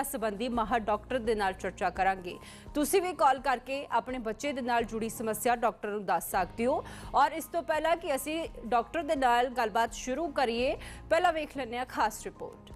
ਇਸ ਸੰਬੰਧੀ ਮਾਹਰ ਡਾਕਟਰ ਦੇ ਨਾਲ ਚਰਚਾ ਕਰਾਂਗੇ। ਤੁਸੀਂ ਵੀ ਕਾਲ ਕਰਕੇ ਆਪਣੇ ਬੱਚੇ ਦੇ ਨਾਲ ਜੁੜੀ ਸਮੱਸਿਆ ਡਾਕਟਰ ਨੂੰ ਦੱਸ ਸਕਦੇ ਹੋ। ਔਰ ਇਸ ਤੋਂ ਪਹਿਲਾਂ ਕਿ ਅਸੀਂ ਡਾਕਟਰ ਦੇ ਨਾਲ ਗੱਲਬਾਤ ਸ਼ੁਰੂ ਕਰੀਏ। ਪਹਿਲਾਂ ਵੇਖ ਲੈਂਦੇ ਹਾਂ ਖਾਸ ਰਿਪੋਰਟ।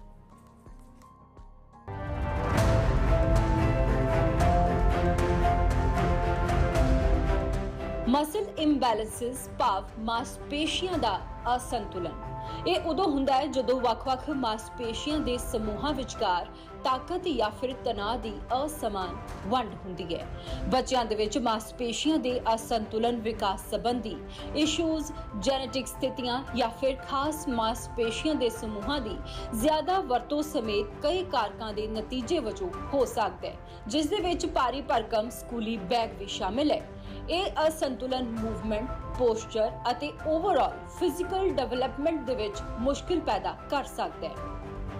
ਮਸਲ ਇੰਬੈਲੈਂਸਸ ਭਾਵ ਮਾਸਪੇਸ਼ੀਆਂ ਦਾ ਅਸੰਤੁਲਨ। ਇਹ ਉਦੋਂ ਹੁੰਦਾ ਹੈ ਜਦੋਂ ਵੱਖ-ਵੱਖ ਮਾਸਪੇਸ਼ੀਆਂ ਦੇ ਸਮੂਹਾਂ ਵਿਚਕਾਰ ਤਾਕਤ ਜਾਂ ਫਿਰ ਤਣਾਅ ਦੀ ਅਸਮਾਨ ਵੰਡ ਹੁੰਦੀ ਹੈ। ਬੱਚਿਆਂ ਦੇ ਵਿੱਚ ਮਾਸਪੇਸ਼ੀਆਂ ਦੇ ਅਸੰਤੁਲਨ ਵਿਕਾਸ ਸੰਬੰਧੀ ਇਸ਼ੂਜ਼ ਜੈਨੇਟਿਕ ਸਥਿਤੀਆਂ ਜਾਂ ਫਿਰ ਖਾਸ ਮਾਸਪੇਸ਼ੀਆਂ ਦੇ ਸਮੂਹਾਂ ਦੀ ਜ਼ਿਆਦਾ ਵਰਤੋਂ ਸਮੇਤ ਕਈ ਕਾਰਕਾਂ ਦੇ ਨਤੀਜੇ ਵਜੋਂ ਹੋ ਸਕਦਾ ਹੈ, ਜਿਸ ਦੇ ਵਿੱਚ ਭਾਰੀ ਭਰਕਮ ਸਕੂਲੀ ਬੈਗ ਵੀ ਸ਼ਾਮਿਲ ਹੈ। ਇਹ ਅਸੰਤੁਲਨ ਮੂਵਮੈਂਟ, ਪੋਸਚਰ ਅਤੇ ਓਵਰਆਲ ਫਿਜ਼ੀਕਲ ਡਿਵੈਲਪਮੈਂਟ ਦੇ ਵਿੱਚ ਮੁਸ਼ਕਿਲ ਪੈਦਾ ਕਰ ਸਕਦਾ ਹੈ।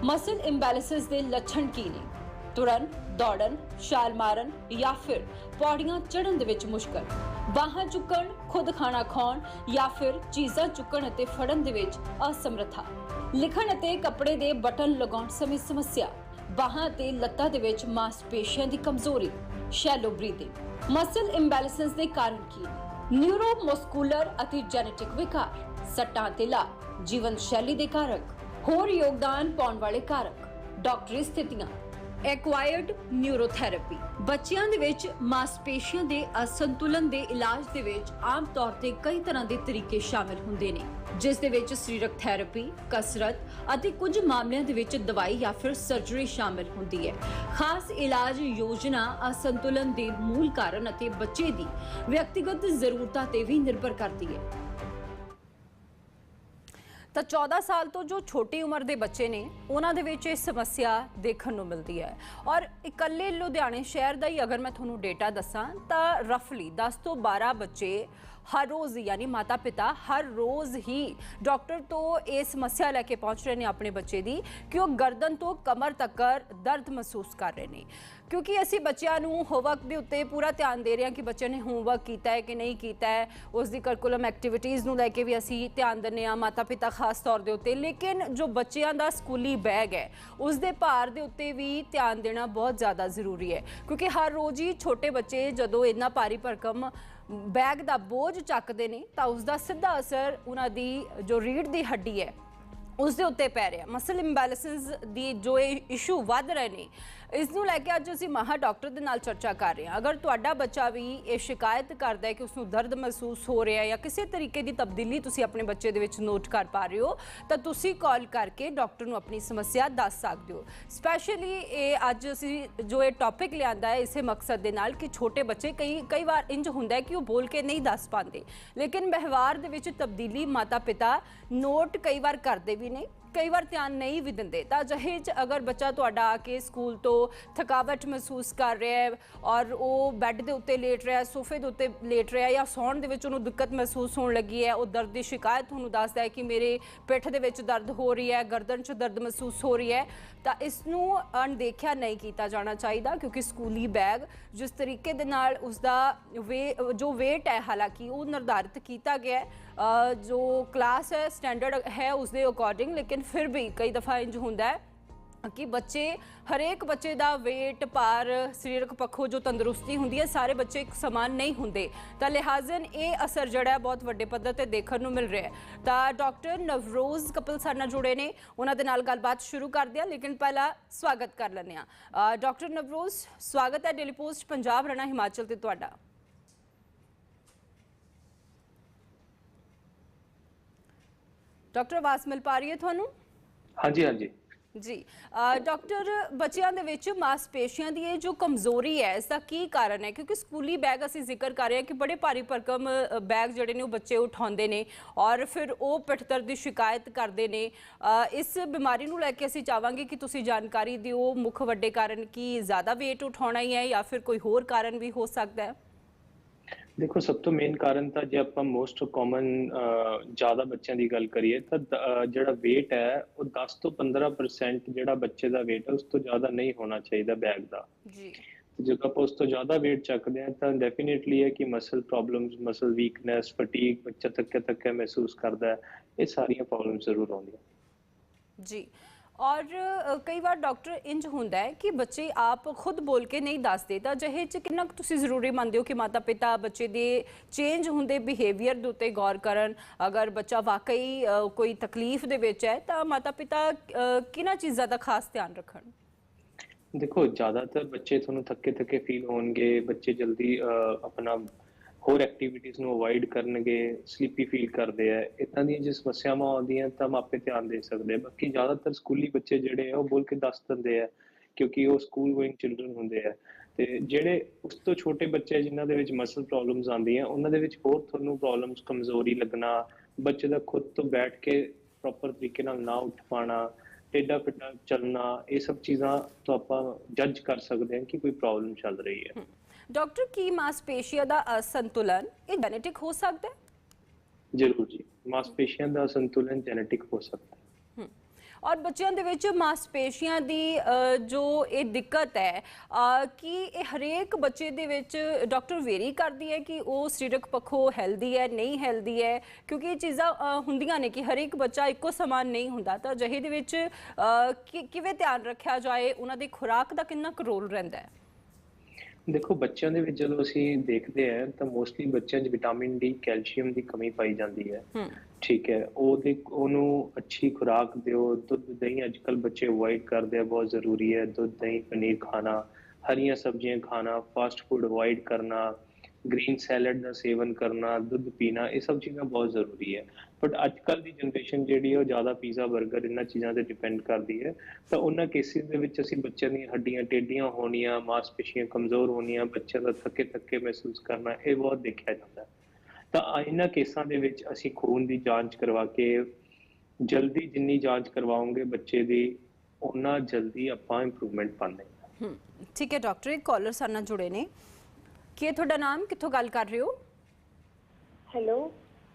ਮਸਲ ਇੰਬੈਲੈਂਸਸ ਦੇ ਲੱਛਣ ਕੀ ਨੇ? ਤੁਰਨ, ਦੌੜਨ, ਛਾਲ ਮਾਰਨ ਜਾਂ ਫਿਰ ਪੌੜੀਆਂ ਚੜ੍ਹਨ ਦੇ ਵਿੱਚ ਮੁਸ਼ਕਲ? ਬਾਹਾਂ ਚੁੱਕਣ, ਖੁਦ ਖਾਣਾ ਖਾਣ ਜਾਂ ਫਿਰ ਚੀਜ਼ਾਂ ਚੁੱਕਣ ਅਤੇ ਫੜਨ ਦੇ ਵਿੱਚ ਅਸਮਰੱਥਾ? ਲਿਖਣ ਅਤੇ ਕੱਪੜੇ ਦੇ ਬਟਨ ਲਗਾਉਣ ਸਮੇਂ ਸਮੱਸਿਆ? ਬਾਹਾਂ ਤੇ ਲੱਤਾਂ ਦੇ ਵਿੱਚ ਮਾਸਪੇਸ਼ੀਆਂ ਦੀ ਕਮਜ਼ੋਰੀ? ਸ਼ੈਲੋ ਬਰੀਥਿੰਗ ਮਸਲ ਇੰਬੈਲੈਂਸਸ ਦੇ ਕਾਰਨ ਕੀ ਨਿਊਰੋਮਸਕੂਲਰ ਅਤੇ ਜੈਨੇਟਿਕ ਵਿਕਾਰ? ਸੱਟਾਂ ਤੇ ਲਾ ਜੀਵਨ ਸ਼ੈਲੀ ਦੇ ਕਾਰਕ? ਹੋਰ ਯੋਗਦਾਨ ਪਾਉਣ ਵਾਲੇ ਕਾਰਕ, ਡਾਕਟਰੀ ਸਥਿਤੀਆਂ ਐਕਵਾਇਰਡ ਨਿਊਰੋਥੈਰੇਪੀ ਬੱਚਿਆਂ ਦੇ ਵਿੱਚ ਮਾਸਪੇਸ਼ੀਆਂ ਦੇ ਅਸੰਤੁਲਨ ਦੇ ਇਲਾਜ ਦੇ ਵਿੱਚ ਆਮ ਤੌਰ ਤੇ ਕਈ ਤਰ੍ਹਾਂ ਦੇ ਤਰੀਕੇ ਸ਼ਾਮਿਲ ਹੁੰਦੇ ਨੇ, ਜਿਸ ਦੇ ਵਿੱਚ ਸਰੀਰਕ ਥੈਰੇਪੀ ਕਸਰਤ ਅਤੇ ਕੁਝ ਮਾਮਲਿਆਂ ਦੇ ਵਿੱਚ ਦਵਾਈ ਜਾਂ ਫਿਰ ਸਰਜਰੀ ਸ਼ਾਮਿਲ ਹੁੰਦੀ ਹੈ। ਖਾਸ ਇਲਾਜ ਯੋਜਨਾ ਅਸੰਤੁਲਨ ਦੇ ਮੂਲ ਕਾਰਨ ਅਤੇ ਬੱਚੇ ਦੀ ਵਿਅਕਤੀਗਤ ਜ਼ਰੂਰਤਾਂ ਤੇ ਵੀ ਨਿਰਭਰ ਕਰਦੀ ਹੈ। ਤਾਂ 14 ਸਾਲ ਤੋਂ ਜੋ ਛੋਟੀ ਉਮਰ ਦੇ ਬੱਚੇ ਨੇ, ਉਹਨਾਂ ਦੇ ਵਿੱਚ ਇਹ ਸਮੱਸਿਆ ਦੇਖਣ ਨੂੰ ਮਿਲਦੀ ਹੈ। ਔਰ ਇਕੱਲੇ ਲੁਧਿਆਣੇ ਸ਼ਹਿਰ ਦਾ ਹੀ ਅਗਰ ਮੈਂ ਤੁਹਾਨੂੰ ਡੇਟਾ ਦੱਸਾਂ, ਤਾਂ ਰਫਲੀ 10 ਤੋਂ 12 ਬੱਚੇ ਹਰ ਰੋਜ਼ ਯਾਨੀ ਮਾਤਾ ਪਿਤਾ ਹਰ ਰੋਜ਼ ਹੀ ਡਾਕਟਰ ਤੋਂ ਇਹ ਸਮੱਸਿਆ ਲੈ ਕੇ ਪਹੁੰਚ ਰਹੇ ਨੇ ਆਪਣੇ ਬੱਚੇ ਦੀ ਕਿ ਉਹ ਗਰਦਨ ਤੋਂ ਕਮਰ ਤੱਕ ਦਰਦ ਮਹਿਸੂਸ ਕਰ ਰਹੇ ਨੇ। ਕਿਉਂਕਿ ਅਸੀਂ ਬੱਚਿਆਂ ਨੂੰ ਹੋਮਵਰਕ ਦੇ ਉੱਤੇ ਪੂਰਾ ਧਿਆਨ ਦੇ ਰਹੇ ਹਾਂ ਕਿ ਬੱਚੇ ਨੇ ਹੋਮਵਰਕ ਕੀਤਾ ਹੈ ਕਿ ਨਹੀਂ ਕੀਤਾ ਹੈ, ਉਸ ਦੀ ਕਰਿਕੂਲਮ ਐਕਟੀਵਿਟੀਜ਼ ਨੂੰ ਲੈ ਕੇ ਵੀ ਅਸੀਂ ਧਿਆਨ ਦਿੰਦੇ ਹਾਂ ਮਾਤਾ ਪਿਤਾ ਖਾਸ ਤੌਰ ਦੇ ਉੱਤੇ। ਲੇਕਿਨ ਜੋ ਬੱਚਿਆਂ ਦਾ ਸਕੂਲੀ ਬੈਗ ਹੈ, ਉਸ ਦੇ ਭਾਰ ਦੇ ਉੱਤੇ ਵੀ ਧਿਆਨ ਦੇਣਾ ਬਹੁਤ ਜ਼ਿਆਦਾ ਜ਼ਰੂਰੀ ਹੈ। ਕਿਉਂਕਿ ਹਰ ਰੋਜ਼ ਹੀ ਛੋਟੇ ਬੱਚੇ ਜਦੋਂ ਇੰਨਾ ਭਾਰੀ ਭਰਕਮ ਬੈਗ ਦਾ ਬੋਝ ਚੱਕਦੇ ਨੇ, ਤਾਂ ਉਸ ਦਾ ਸਿੱਧਾ ਅਸਰ ਉਹਨਾਂ ਦੀ ਜੋ ਰੀੜ ਦੀ ਹੱਡੀ ਹੈ ਉਸ ਦੇ ਉੱਤੇ ਪੈ ਰਿਹਾ। ਮਸਲ ਇੰਬੈਲੈਂਸਸ ਦੀ ਜੋ ਇਹ ਇਸ਼ੂ ਵੱਧ ਰਹੇ ਨੇ ਇਸ ਨੂੰ ਲੈ ਕੇ ਅੱਜ ਅਸੀਂ ਮਾਹਰ ਡਾਕਟਰ ਦੇ ਨਾਲ ਚਰਚਾ ਕਰ ਰਹੇ ਹਾਂ। ਅਗਰ ਤੁਹਾਡਾ ਬੱਚਾ ਵੀ ਇਹ ਸ਼ਿਕਾਇਤ ਕਰਦਾ ਹੈ ਕਿ ਉਸ ਨੂੰ ਦਰਦ ਮਹਿਸੂਸ ਹੋ ਰਿਹਾ ਹੈ ਜਾਂ ਕਿਸੇ ਤਰੀਕੇ ਦੀ ਤਬਦੀਲੀ ਤੁਸੀਂ ਆਪਣੇ ਬੱਚੇ ਦੇ ਵਿੱਚ ਨੋਟ ਕਰ ਪਾ ਰਹੇ ਹੋ, ਤਾਂ ਤੁਸੀਂ ਕਾਲ ਕਰਕੇ ਡਾਕਟਰ ਨੂੰ ਆਪਣੀ ਸਮੱਸਿਆ ਦੱਸ ਸਕਦੇ ਹੋ। ਸਪੈਸ਼ਲੀ ਇਹ ਅੱਜ ਅਸੀਂ ਜੋ ਇਹ ਟੌਪਿਕ ਲਿਆਂਦਾ ਹੈ, ਇਸੇ ਮਕਸਦ ਦੇ ਨਾਲ ਕਿ ਛੋਟੇ ਬੱਚੇ ਕਈ ਕਈ ਵਾਰ ਇੰਜ ਹੁੰਦਾ ਹੈ ਕਿ ਉਹ ਬੋਲ ਕੇ ਨਹੀਂ ਦੱਸ ਪਾਉਂਦੇ। ਲੇਕਿਨ ਵਿਵਹਾਰ ਦੇ ਵਿੱਚ ਤਬਦੀਲੀ ਮਾਤਾ ਪਿਤਾ ਨੋਟ ਕਈ ਵਾਰ ਕਰਦੇ ਵੀ ਨੇ ਕਈ ਵਾਰ ਧਿਆਨ ਨਹੀਂ ਵੀ ਦਿੰਦੇ। ਤਾਂ ਅਜਿਹੇ ਚ ਅਗਰ ਬੱਚਾ ਤੁਹਾਡਾ ਆ ਕੇ ਸਕੂਲ ਤੋਂ ਥਕਾਵਟ ਮਹਿਸੂਸ ਕਰ ਰਿਹਾ ਹੈ ਔਰ ਉਹ ਬੈੱਡ ਦੇ ਉੱਤੇ ਲੇਟ ਰਿਹਾ, ਸੋਫੇ ਦੇ ਉੱਤੇ ਲੇਟ ਰਿਹਾ ਜਾਂ ਸੌਣ ਦੇ ਵਿੱਚ ਉਹਨੂੰ ਦਿੱਕਤ ਮਹਿਸੂਸ ਹੋਣ ਲੱਗੀ ਹੈ, ਉਹ ਦਰਦ ਦੀ ਸ਼ਿਕਾਇਤ ਤੁਹਾਨੂੰ ਦੱਸਦਾ ਹੈ ਕਿ ਮੇਰੇ ਪਿੱਠ ਦੇ ਵਿੱਚ ਦਰਦ ਹੋ ਰਹੀ ਹੈ, ਗਰਦਨ 'ਚ ਦਰਦ ਮਹਿਸੂਸ ਹੋ ਰਹੀ ਹੈ, ਤਾਂ ਇਸ ਨੂੰ ਅਣਦੇਖਿਆ ਨਹੀਂ ਕੀਤਾ ਜਾਣਾ ਚਾਹੀਦਾ ਕਿਉਂਕਿ ਸਕੂਲੀ ਬੈਗ ਜਿਸ ਤਰੀਕੇ ਦੇ ਨਾਲ ਉਸ ਦਾ ਵੇ, ਜੋ weight ਹੈ ਹਾਲਾਂਕਿ ਉਹ ਨਿਰਧਾਰਿਤ ਕੀਤਾ ਗਿਆ ਹੈ ਜੋ ਕਲਾਸ ਹੈ ਸਟੈਂਡਰਡ ਹੈ ਉਸ ਦੇ ਅਕੋਰਡਿੰਗ ਲੇਕਿਨ ਫਿਰ ਵੀ ਕਈ ਦਫਾ ਇੰਜ ਹੁੰਦਾ ਹੈ ਕਿ ਬੱਚੇ, ਹਰੇਕ ਬੱਚੇ ਦਾ weight, ਭਾਰ, ਸਰੀਰਕ ਪੱਖੋਂ ਜੋ ਤੰਦਰੁਸਤੀ ਹੁੰਦੀ ਹੈ, ਸਾਰੇ ਬੱਚੇ ਇੱਕ ਸਮਾਨ ਨਹੀਂ ਹੁੰਦੇ। ਤਾਂ ਲਿਹਾਜ਼ਨ ਇਹ ਅਸਰ ਜਿਹੜਾ ਬਹੁਤ ਵੱਡੇ ਪੱਧਰ ਤੇ ਦੇਖਣ ਨੂੰ ਮਿਲ ਰਿਹਾ ਹੈ। ਤਾਂ ਡਾਕਟਰ ਨਵਰੋਜ਼ ਕਪਲ ਸਾਡੇ ਨਾਲ ਜੁੜੇ ਨੇ। ਉਹਨਾਂ ਦੇ ਨਾਲ ਗੱਲਬਾਤ ਸ਼ੁਰੂ ਕਰਦੇ ਹਾਂ, ਲੇਕਿਨ ਪਹਿਲਾਂ ਸਵਾਗਤ ਕਰ ਲੈਂਦੇ ਹਾਂ। ਡਾਕਟਰ ਨਵਰੋਜ਼, ਸਵਾਗਤ ਹੈ ਡੇਲੀ ਪੋਸਟ ਪੰਜਾਬ ਰਣਾ ਹਿਮਾਚਲ ਤੇ ਤੁਹਾਡਾ। ਡਾਕਟਰ ਆਵਾਜ਼ ਮਿਲ ਪਾ ਰਹੀ ਹੈ ਤੁਹਾਨੂੰ? ਹਾਂਜੀ ਹਾਂਜੀ। ਜੀ ਡਾਕਟਰ ਬੱਚਿਆਂ ਦੇ ਵਿੱਚ ਮਾਸਪੇਸ਼ੀਆਂ ਦੀ ਇਹ ਜੋ ਕਮਜ਼ੋਰੀ ਹੈ ਇਸ ਦਾ ਕੀ ਕਾਰਨ ਹੈ? ਕਿਉਂਕਿ ਸਕੂਲੀ ਬੈਗ ਅਸੀਂ ਜ਼ਿਕਰ ਕਰ ਰਹੇ ਹਾਂ ਕਿ ਬੜੇ ਭਾਰੀ ਭਰਕਮ ਬੈਗ ਜਿਹੜੇ ਨੇ ਉਹ ਬੱਚੇ ਉਠਾਉਂਦੇ ਨੇ ਔਰ ਫਿਰ ਉਹ ਪਿੱਠ ਦਰਦ ਦੀ ਸ਼ਿਕਾਇਤ ਕਰਦੇ ਨੇ। ਇਸ ਬਿਮਾਰੀ ਨੂੰ ਲੈ ਕੇ ਅਸੀਂ ਚਾਹਾਂਗੇ ਕਿ ਤੁਸੀਂ ਜਾਣਕਾਰੀ ਦਿਓ। ਮੁੱਖ ਵੱਡੇ ਕਾਰਨ ਕੀ ਜ਼ਿਆਦਾ weight ਉਠਾਉਣਾ ਹੀ ਹੈ ਜਾਂ ਫਿਰ ਕੋਈ ਹੋਰ ਕਾਰਨ ਵੀ ਹੋ ਸਕਦਾ ਹੈ? ਦੇਖੋ ਸਭ ਤੋਂ ਮੇਨ ਕਾਰਨ ਤਾਂ ਜੇ ਆਪਾਂ ਮੋਸਟ ਕਾਮਨ ਜ਼ਿਆਦਾ ਬੱਚਿਆਂ ਦੀ ਗੱਲ ਕਰੀਏ ਤਾਂ ਅਹ, ਜਿਹੜਾ weight ਹੈ ਉਹ 10 ਤੋਂ 15% ਜਿਹੜਾ ਬੱਚੇ ਦਾ weight ਹੈ ਉਸ ਤੋਂ ਜ਼ਿਆਦਾ ਨਹੀਂ ਹੋਣਾ ਚਾਹੀਦਾ ਬੈਗ ਦਾ। ਜੀ। ਜਦੋਂ ਆਪਾਂ ਉਸ ਤੋਂ ਜ਼ਿਆਦਾ weight ਚੱਕਦੇ ਹਾਂ ਤਾਂ ਡੈਫੀਨਿਟਲੀ ਹੈ ਕਿ muscle problems muscle weakness fatigue ਬੱਚਾ ਥੱਕਿਆ ਥੱਕਿਆ ਮਹਿਸੂਸ ਕਰਦਾ ਹੈ ਇਹ ਸਾਰੀਆਂ ਪ੍ਰੋਬਲਮਸ ਜ਼ਰੂਰ ਆਉਂਦੀਆਂ। ਜੀ। ਔਰ ਕਈ ਵਾਰ ਡਾਕਟਰ ਇੰਜ ਹੁੰਦਾ ਹੈ ਕਿ ਬੱਚੇ ਆਪ ਖੁਦ ਬੋਲ ਕੇ ਨਹੀਂ ਦੱਸਦੇ ਤਾਂ ਜਿਹੇ ਚ ਕਿੰਨਾ ਤੁਸੀਂ ਜ਼ਰੂਰੀ ਮੰਨਦੇ ਹੋ ਕਿ ਮਾਤਾ ਪਿਤਾ ਬੱਚੇ ਦੇ ਚੇਂਜ ਹੁੰਦੇ ਬਿਹੇਵੀਅਰ ਦੇ ਉੱਤੇ ਗੌਰ ਕਰਨ? ਅਗਰ ਬੱਚਾ ਵਾਕਈ ਕੋਈ ਤਕਲੀਫ ਦੇ ਵਿੱਚ ਹੈ, ਤਾਂ ਮਾਤਾ ਪਿਤਾ ਕਿਹਨਾਂ ਚੀਜ਼ਾਂ ਦਾ ਖਾਸ ਧਿਆਨ ਰੱਖਣ? ਦੇਖੋ, ਜ਼ਿਆਦਾਤਰ ਬੱਚੇ ਤੁਹਾਨੂੰ ਥੱਕੇ ਥੱਕੇ ਫੀਲ ਹੋਣਗੇ। ਬੱਚੇ ਜਲਦੀ ਆਪਣਾ ਹੋਰ ਐਕਟੀਵਿਟੀਜ਼ ਨੂੰ ਅਵੋਇਡ ਕਰਨਗੇ ਸਲੀਪੀ ਫੀਲ ਕਰਦੇ ਆ ਇਦਾਂ ਦੀਆਂ ਜੇ ਸਮੱਸਿਆਵਾਂ ਆਉਂਦੀਆਂ ਤਾਂ ਮਾਪੇ ਧਿਆਨ ਦੇ ਸਕਦੇ ਆ। ਬਾਕੀ ਜ਼ਿਆਦਾਤਰ ਸਕੂਲੀ ਬੱਚੇ ਜਿਹੜੇ ਆ, ਉਹ ਬੋਲ ਕੇ ਦੱਸ ਦਿੰਦੇ ਆ ਕਿਉਂਕਿ ਉਹ ਸਕੂਲ ਗੋਇੰਗ ਚਿਲਡਰਨ ਹੁੰਦੇ ਆ। ਤੇ ਜਿਹੜੇ ਉਸ ਤੋਂ ਛੋਟੇ ਬੱਚੇ ਜਿਨ੍ਹਾਂ ਦੇ ਵਿੱਚ ਮਸਲ ਪ੍ਰੋਬਲਮਸ ਆਉਂਦੀਆਂ, ਉਹਨਾਂ ਦੇ ਵਿੱਚ ਹੋਰ ਤੁਹਾਨੂੰ ਪ੍ਰੋਬਲਮਸ ਕਮਜ਼ੋਰੀ ਲੱਗਣਾ, ਬੱਚੇ ਦਾ ਖੁਦ ਤੋਂ ਬੈਠ ਕੇ ਪ੍ਰੋਪਰ ਤਰੀਕੇ ਨਾਲ ਨਾ ਉੱਠ ਪਾਣਾ ਟੇਡਾ ਫਿੱਟਾ ਚੱਲਣਾ, ਇਹ ਸਭ ਚੀਜ਼ਾਂ ਤੋਂ ਆਪਾਂ ਜੱਜ ਕਰ ਸਕਦੇ ਹਾਂ ਕਿ ਕੋਈ ਪ੍ਰੋਬਲਮ ਚੱਲ ਰਹੀ ਹੈ। ਡਾਕਟਰ ਕੀ ਮਾਸਪੇਸ਼ੀਆ ਦਾ ਅਸੰਤੁਲਨ ਇਹ ਜੈਨੇਟਿਕ ਹੋ ਸਕਦਾ ਹੈ? ਜ਼ਰੂਰ ਜੀ ਮਾਸਪੇਸ਼ੀਆਂ ਦਾ ਸੰਤੁਲਨ ਜੈਨੇਟਿਕ ਹੋ ਸਕਦਾ ਹੈ। ਔਰ ਬੱਚਿਆਂ ਦੇ ਵਿੱਚ ਮਾਸਪੇਸ਼ੀਆਂ ਦੀ ਜੋ ਇਹ ਦਿੱਕਤ ਹੈ ਕਿ ਇਹ ਹਰੇਕ ਬੱਚੇ ਦੇ ਵਿੱਚ ਡਾਕਟਰ ਵੇਰੀ ਕਰਦੀ ਹੈ ਕਿ ਉਹ ਸਰੀਰਕ ਪੱਖੋਂ ਹੈਲਦੀ ਹੈ ਨਹੀਂ ਹੈਲਦੀ ਹੈ? ਕਿਉਂਕਿ ਇਹ ਚੀਜ਼ਾਂ ਹੁੰਦੀਆਂ ਨੇ ਕਿ ਹਰੇਕ ਬੱਚਾ ਇੱਕੋ ਸਮਾਨ ਨਹੀਂ ਹੁੰਦਾ। ਤਾਂ ਜਿਹੇ ਦੇ ਵਿੱਚ ਕਿਵੇਂ ਧਿਆਨ ਰੱਖਿਆ ਜਾਏ? ਉਹਨਾਂ ਦੀ ਖੁਰਾਕ ਦਾ ਕਿੰਨਾ ਕੁ ਰੋਲ ਰਹਿੰਦਾ ਹੈ? ਦੇਖੋ ਬੱਚਿਆਂ ਦੇ ਵਿੱਚ ਜਦੋਂ ਅਸੀਂ ਦੇਖਦੇ ਹਾਂ ਤਾਂ ਮੋਸਟਲੀ ਬੱਚਿਆਂ 'ਚ ਵਿਟਾਮਿਨ ਡੀ ਕੈਲਸ਼ੀਅਮ ਦੀ ਕਮੀ ਪਾਈ ਜਾਂਦੀ ਹੈ। ਠੀਕ ਹੈ ਉਹਦੇ ਉਹਨੂੰ ਅੱਛੀ ਖੁਰਾਕ ਦਿਓ ਦੁੱਧ ਦਹੀਂ ਅੱਜਕੱਲ ਬੱਚੇ ਅਵੋਇਡ ਕਰਦੇ ਆ ਬਹੁਤ ਜ਼ਰੂਰੀ ਹੈ। ਦੁੱਧ ਦਹੀਂ ਪਨੀਰ ਖਾਣਾ ਹਰੀਆਂ ਸਬਜ਼ੀਆਂ ਖਾਣਾ ਫਾਸਟ ਫੂਡ ਅਵੋਇਡ ਕਰਨਾ ਗ੍ਰੀਨ ਸੈਲਡ ਦਾ ਸੇਵਨ ਕਰਨਾ, ਦੁੱਧ ਪੀਣਾ, ਇਹ ਸਭ ਚੀਜ਼ਾਂ ਬਹੁਤ ਜ਼ਰੂਰੀ ਹੈ। ਬਟ ਅੱਜਕੱਲ ਦੀ ਜਨਰੇਸ਼ਨ ਜਿਹੜੀ ਹੈ ਉਹ ਜ਼ਿਆਦਾ ਪੀਜ਼ਾ 버ਗਰ ਇਹਨਾਂ ਚੀਜ਼ਾਂ ਤੇ ਡਿਪੈਂਡ ਕਰਦੀ ਹੈ। ਤਾਂ ਉਹਨਾਂ ਕੇਸਿਸ ਦੇ ਵਿੱਚ ਅਸੀਂ ਬੱਚਿਆਂ ਦੀਆਂ ਹੱਡੀਆਂ, ਟੇਢੀਆਂ ਹੋਣੀਆਂ, ਮਾਸਪੇਸ਼ੀਆਂ ਕਮਜ਼ੋਰ ਹੋਣੀਆਂ, ਬੱਚਿਆਂ ਦਾ ਥੱਕੇ ਥੱਕੇ ਮਹਿਸੂਸ ਕਰਨਾ, ਇਹ ਬਹੁਤ ਦੇਖਿਆ ਜਾਂਦਾ ਤਾਂ ਇਹਨਾਂ ਕੇਸਾਂ ਦੇ ਵਿੱਚ ਅਸੀਂ ਖੂਨ ਦੀ ਜਾਂਚ ਕਰਵਾ ਕੇ, ਜਲਦੀ ਜਿੰਨੀ ਜਾਂਚ ਕਰਵਾਉਂਗੇ ਬੱਚੇ ਦੀ ਉਹਨਾਂ ਜਲਦੀ ਆਪਾਂ ਇੰਪਰੂਵਮੈਂਟ ਪਾਉਂਦੇ ਹਾਂ। ਠੀਕ ਹੈ ਡਾਕਟਰ ਇੱਕ ਕਾਲਰ ਸਾਡੇ ਨਾਲ ਜੁੜੇ ਨੇ। ਕੀ ਹੈ ਤੁਹਾਡਾ ਨਾਮ? ਕਿੱਥੋਂ ਗੱਲ ਕਰ ਰਹੇ ਹੋ? ਹੈਲੋ।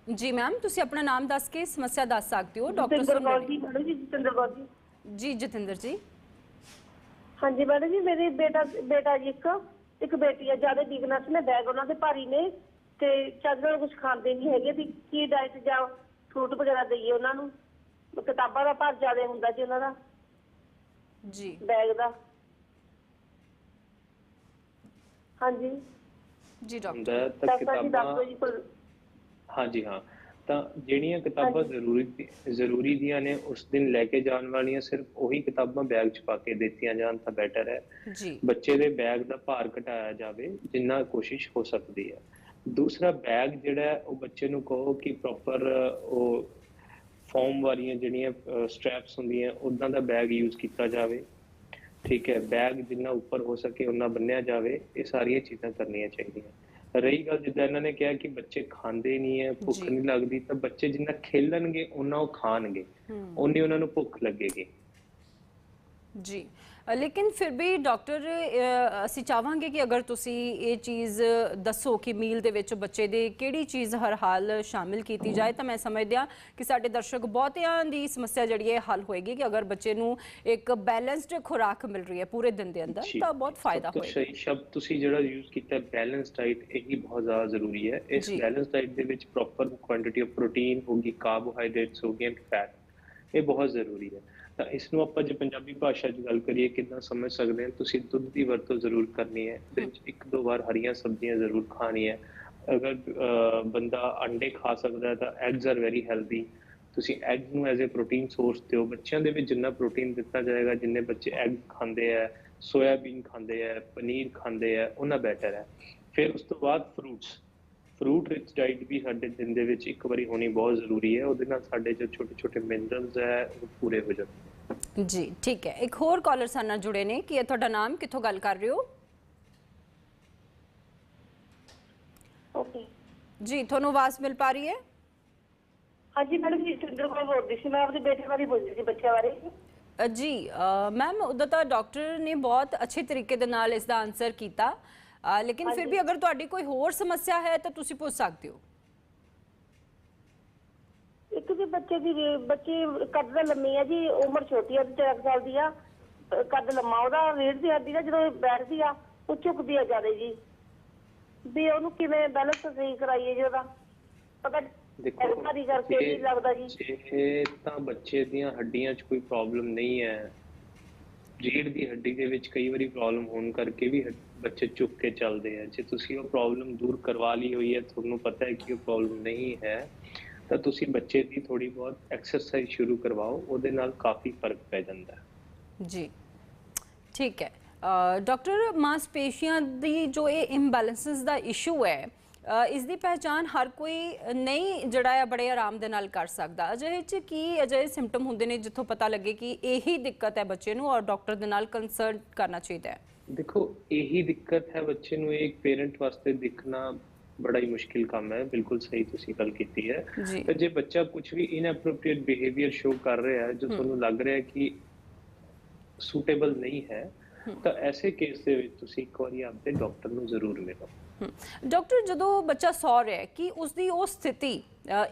ਜੀ ਮੈਮ ਤੁਸੀਂ ਆਪਣਾ ਨਾਮ ਦੱਸ ਕੇ ਸਮੱਸਿਆ ਦੱਸ ਸਕਦੇ ਹੋ ਡਾਕਟਰ ਜਤਿੰਦਰ ਕੌਰ ਜੀ ਮੈਡਮ ਜੀ ਜਤਿੰਦਰ ਕੌਰ ਜੀ। ਜੀ ਜਤਿੰਦਰ ਜੀ। ਹਾਂਜੀ ਮੈਡਮ ਜੀ ਮੇਰੇ ਬੇਟਾ ਬੇਟਾ ਜੀ ਇੱਕ ਇੱਕ ਬੇਟੀ ਹੈ ਜ਼ਿਆਦਾ ਵੀਕਨੈਸ ਨੇ ਬੈਗ ਉਹਨਾਂ ਦੇ ਭਾਰੀ ਨੇ ਤੇ ਚੱਜ ਨਾਲ ਕੁਝ ਖਾਂਦੇ ਨਹੀਂ ਹੈਗੇ ਵੀ ਕੀ ਡਾਈਟ ਜਾਂ ਫਰੂਟ ਵਗੈਰਾ ਦਈਏ ਉਹਨਾਂ ਨੂੰ। ਕਿਤਾਬਾਂ ਦਾ ਭਾਰ ਜ਼ਿਆਦਾ ਹੁੰਦਾ ਜੀ ਉਹਨਾਂ ਦਾ ਜੀ। ਬੈਗ ਦਾ। ਹਾਂਜੀ। ਜੀ ਡਾਕਟਰ ਤਾਂ ਡਾਕਟਰ ਜੀ ਦੱਸ ਜੀ ਕੋਈ ਹਾਂਜੀ ਹਾਂ। ਤਾਂ ਜਿਹੜੀਆਂ ਕਿਤਾਬਾਂ ਜ਼ਰੂਰੀ ਜ਼ਰੂਰੀ ਦੀਆਂ ਨੇ ਉਸ ਦਿਨ ਲੈ ਕੇ ਜਾਣ ਵਾਲੀਆਂ ਸਿਰਫ ਉਹੀ ਕਿਤਾਬਾਂ ਬੈਗ 'ਚ ਪਾ ਕੇ ਦਿੱਤੀਆਂ ਜਾਣ ਤਾਂ ਬੈਟਰ ਹੈ। ਜੀ। ਬੱਚੇ ਦੇ ਬੈਗ ਦਾ ਭਾਰ ਘਟਾਇਆ ਜਾਵੇ ਜਿੰਨਾ ਕੋਸ਼ਿਸ਼ ਹੋ ਸਕਦੀ ਹੈ। ਦੂਸਰਾ ਬੈਗ ਜਿਹੜਾ ਹੈ, ਉਹ ਬੱਚੇ ਨੂੰ ਕਹੋ ਕਿ ਪ੍ਰੋਪਰ ਉਹ ਫੋਮ ਵਾਲੀਆਂ ਜਿਹੜੀਆਂ ਸਟ੍ਰੈਪਸ ਹੁੰਦੀਆਂ ਉਦਾਂ ਦਾ ਬੈਗ ਯੂਜ਼ ਕੀਤਾ ਜਾਵੇ। ਠੀਕ ਹੈ ਬੈਗ ਜਿੰਨਾ ਉੱਪਰ ਹੋ ਸਕੇ ਉਨਾ ਬੰਨਿਆ ਜਾਵੇ ਇਹ ਸਾਰੀਆਂ ਚੀਜ਼ਾਂ ਕਰਨੀਆਂ ਚਾਹੀਦੀਆਂ। ਰਹੀ ਗੱਲ ਜਿੱਦਾਂ ਇਹਨਾਂ ਨੇ ਕਿਹਾ ਕਿ ਬੱਚੇ ਖਾਂਦੇ ਨਹੀਂ ਹੈ ਭੁੱਖ। ਨਹੀਂ ਲੱਗਦੀ ਤਾਂ ਬੱਚੇ ਜਿੰਨਾ ਖੇਲਣਗੇ ਉਹਨਾਂ ਉਹ ਖਾਣਗੇ। ਉਨੀ ਉਹਨਾਂ ਨੂੰ ਭੁੱਖ ਲੱਗੇਗੀ। ਜੀ। ਲੇਕਿਨ ਫਿਰ ਵੀ ਡਾਕਟਰ ਅਸੀਂ ਚਾਹਾਂਗੇ ਕਿ ਅਗਰ ਤੁਸੀਂ ਇਹ ਚੀਜ਼ ਦੱਸੋ ਕਿ ਮੀਲ ਦੇ ਵਿੱਚ ਬੱਚੇ ਦੇ ਕਿਹੜੀ ਚੀਜ਼ ਹਰ ਹਾਲ ਸ਼ਾਮਿਲ ਕੀਤੀ ਜਾਏ ਤਾਂ ਮੈਂ ਸਮਝਦੀ ਹਾਂ ਕਿ ਸਾਡੇ ਦਰਸ਼ਕ ਬਹੁਤਿਆਂ ਦੀ ਸਮੱਸਿਆ ਜਿਹੜੀ ਹੈ ਹੱਲ ਹੋਏਗੀ ਕਿ ਅਗਰ ਬੱਚੇ ਨੂੰ ਇੱਕ ਬੈਲੈਂਸਡ ਖੁਰਾਕ ਮਿਲ ਰਹੀ ਹੈ ਪੂਰੇ ਦਿਨ ਦੇ ਅੰਦਰ। ਤਾਂ ਬਹੁਤ ਫਾਇਦਾ ਹੋਏਗਾ। ਸਹੀ। ਸ਼ਬਦ ਤੁਸੀਂ ਜਿਹੜਾ ਯੂਜ਼ ਕੀਤਾ ਬੈਲੈਂਸ ਡਾਈਟ ਇਹੀ ਬਹੁਤ ਜ਼ਿਆਦਾ ਜ਼ਰੂਰੀ ਹੈ। ਇਸ। ਬੈਲੈਂਸ ਡਾਈਟ ਦੇ ਵਿੱਚ ਪ੍ਰੋਪਰ ਕੁਆਂਟੀਟੀ ਆਫ ਪ੍ਰੋਟੀਨ ਹੋਗੀ ਕਾਰਬੋਹਾਈਡਰੇਟਸ ਹੋ ਗਏ ਫੈਟ ਇਹ ਬਹੁਤ ਜ਼ਰੂਰੀ ਹੈ। ਤਾਂ ਇਸ ਨੂੰ ਆਪਾਂ ਜੇ ਪੰਜਾਬੀ ਭਾਸ਼ਾ 'ਚ ਗੱਲ ਕਰੀਏ, ਕਿੱਦਾਂ ਸਮਝ ਸਕਦੇ ਹਾਂ? ਤੁਸੀਂ ਦੁੱਧ ਦੀ ਵਰਤੋਂ ਜ਼ਰੂਰ ਕਰਨੀ ਹੈ। ਇਹਦੇ ਵਿੱਚ ਇੱਕ ਦੋ ਵਾਰ ਹਰੀਆਂ ਸਬਜ਼ੀਆਂ ਜ਼ਰੂਰ ਖਾਣੀ ਹੈ। ਅਗਰ ਬੰਦਾ ਅੰਡੇ ਖਾ ਸਕਦਾ ਹੈ ਤਾਂ ਐਗਸ ਆਰ ਵੈਰੀ ਹੈਲਦੀ ਤੁਸੀਂ ਐਗ ਨੂੰ ਐਜ਼ ਅ ਪ੍ਰੋਟੀਨ ਸੋਰਸ ਦਿਓ। ਬੱਚਿਆਂ ਦੇ ਵਿੱਚ ਜਿੰਨਾ ਪ੍ਰੋਟੀਨ ਦਿੱਤਾ ਜਾਏਗਾ, ਜਿੰਨੇ ਬੱਚੇ ਐਗ ਖਾਂਦੇ ਆ ਸੋਇਆਬੀਨ ਖਾਂਦੇ ਆ ਪਨੀਰ ਖਾਂਦੇ ਆ ਉਹਨਾਂ ਬੈਟਰ ਹੈ। ਫਿਰ ਉਸ ਤੋਂ ਬਾਅਦ ਫਰੂਟਸ ਫਰੂਟ ਰਿਚ ਡਾਈਟ ਵੀ ਸਾਡੇ ਦਿਨ ਦੇ ਵਿੱਚ ਇੱਕ ਵਾਰੀ ਹੋਣੀ ਬਹੁਤ ਜ਼ਰੂਰੀ ਹੈ ਉਹਦੇ ਨਾਲ ਸਾਡੇ ਜੋ ਛੋਟੇ ਛੋਟੇ ਮਿਨਰਲਸ ਹੈ ਉਹ ਪੂਰੇ ਹੋ ਜਾਂਦੇ ਜੀ ਠੀਕ ਹੈ। ਇੱਕ ਹੋਰ ਕਾਲਰ ਸਾਡੇ ਨਾਲ ਜੁੜੇ ਨੇ ਕੀ ਤੁਹਾਡਾ ਨਾਮ ਕਿੱਥੋਂ ਗੱਲ ਕਰ ਰਹੇ ਹੋ? ਓਕੇ ਜੀ ਤੁਹਾਨੂੰ ਆਵਾਜ਼ ਮਿਲ ਪਾ ਰਹੀ ਹੈ? ਹਾਂਜੀ ਮੈਡਮ ਜੀ ਜਤਿੰਦਰ ਕੌਰ ਬੋਲਦੀ ਸੀ। ਮੈਂ ਆਪਣੇ ਬੇਟੇ ਬਾਰੇ ਬੋਲਦੀ ਸੀ ਬੱਚਿਆਂ ਬਾਰੇ। ਜੀ ਮੈਮ ਉਦੋਂ ਤਾਂ ਡਾਕਟਰ ਨੇ ਬਹੁਤ ਅੱਛੇ ਤਰੀਕੇ ਦੇ ਨਾਲ ਇਸ ਦਾ ਆਨਸਰ ਕੀਤਾ। ਲੇਕਿਨ ਫਿਰ ਵੀ ਅਗਰ ਤੁਹਾਡੀ ਕੋਈ ਹੋਰ ਸਮੱਸਿਆ ਹੈ ਤਾਂ ਤੁਸੀਂ ਪੁੱਛ ਸਕਦੇ ਹੋ। ਇੱਕ ਜੀ ਬੱਚੇ ਦੀ ਬੱਚੀ ਕੱਦ ਦਾ ਲੰਮੀ ਹੈ ਜੀ ਉਮਰ ਛੋਟੀ ਹੈ 4 ਸਾਲ ਦੀ ਆ ਕੱਦ ਲੰਮਾ ਉਹਦਾ ਰੀੜ ਦੀ ਹੱਡੀ ਦਾ ਜਦੋਂ ਇਹ ਬੈਠਦੀ ਆ ਉਹ ਝੁਕਦੀ ਆ ਜ਼ਿਆਦਾ ਜੀ। ਵੀ ਉਹਨੂੰ ਕਿਵੇਂ ਬੈਲੈਂਸ ਸਹੀ ਕਰਾਈਏ ਜੀ ਉਹਦਾ? ਪਤਾ ਦੇਖੋ ਕਰਕੇ ਨਹੀਂ ਲੱਗਦਾ ਜੀ। ਜੇ ਤਾਂ ਬੱਚੇ ਦੀਆਂ ਹੱਡੀਆਂ 'ਚ ਕੋਈ ਪ੍ਰੋਬਲਮ ਨਹੀਂ ਹੈ। ਰੀੜ ਦੀ ਹੱਡੀ ਦੇ ਵਿੱਚ ਕਈ ਵਾਰੀ ਪ੍ਰੋਬਲਮ ਹੋਣ ਕਰਕੇ ਵੀ ਬੱਚੇ ਝੁੱਕ ਕੇ ਚੱਲਦੇ ਆ। ਜੇ ਤੁਸੀਂ ਉਹ ਪ੍ਰੋਬਲਮ ਦੂਰ ਕਰਵਾ ਲਈ ਹੋਈ ਹੈ, ਤੁਹਾਨੂੰ ਪਤਾ ਹੈ ਕਿ ਉਹ ਪ੍ਰੋਬਲਮ ਨਹੀਂ ਹੈ, ਤਾਂ ਤੁਸੀਂ ਬੱਚੇ ਦੀ ਥੋੜੀ ਬਹੁਤ ਐਕਸਰਸਾਈਜ਼ ਸ਼ੁਰੂ ਕਰਵਾਓ। ਉਹਦੇ ਨਾਲ ਕਾਫੀ ਫ਼ਰਕ ਪੈ ਜਾਂਦਾ ਜੀ। ਠੀਕ ਹੈ। ਡਾਕਟਰ ਮਾਸਪੇਸ਼ੀਆਂ ਦੀ ਜੋ ਇਹ ਇੰਬੈਲੈਂਸਸ ਦਾ ਇਸ਼ੂ ਹੈ ਇਸ ਦੀ ਪਹਿਚਾਨ ਹਰ ਕੋਈ ਨਹੀਂ ਜਿਹੜਾ ਹੈ, ਬੜੇ ਆਰਾਮ ਦੇ ਨਾਲ ਕਰ ਸਕਦਾ। ਅਜਿਹੇ ਚ ਕੀ ਅਜਿਹੇ ਸਿੰਪਟਮ ਹੁੰਦੇ ਨੇ, ਜਿੱਥੋਂ ਪਤਾ ਲੱਗੇ ਕਿ ਇਹੀ ਦਿੱਕਤ ਹੈ ਬੱਚੇ ਨੂੰ ਔਰ ਡਾਕਟਰ ਦੇ ਨਾਲ ਕੰਸਲਟ ਕਰਨਾ ਚਾਹੀਦਾ ਹੈ? ਦੇਖੋ ਇਹੀ ਦਿੱਕਤ ਹੈ ਬੱਚੇ ਨੂੰ ਇੱਕ ਪੇਰੈਂਟ ਵਾਸਤੇ ਦਿਖਣਾ ਬੜਾ ਹੀ ਮੁਸ਼ਕਿਲ ਕੰਮ ਹੈ। ਬਿਲਕੁਲ ਸਹੀ ਤੁਸੀਂ ਗੱਲ ਕੀਤੀ ਹੈ। ਤੇ ਜੇ ਬੱਚਾ ਕੁਝ ਵੀ ਇਨਐਪਰੋਪ੍ਰੀਏਟ ਬਿਹੇਵੀਅਰ ਸ਼ੋ ਕਰ ਰਿਹਾ ਹੈ ਜੋ ਤੁਹਾਨੂੰ ਲੱਗ ਰਿਹਾ ਹੈ ਕਿ ਸੂਟੇਬਲ ਨਹੀਂ ਹੈ ਤਾਂ ਐਸੇ ਕੇਸ ਦੇ ਵਿੱਚ ਤੁਸੀਂ ਇੱਕ ਵਾਰੀ ਆਪਦੇ ਡਾਕਟਰ ਨੂੰ ਜ਼ਰੂਰ ਮਿਲੋ। ਡਾਕਟਰ ਜਦੋਂ ਬੱਚਾ ਸੌ ਰਿਹਾ ਹੈ ਕਿ ਉਸ ਦੀ ਉਹ ਸਥਿਤੀ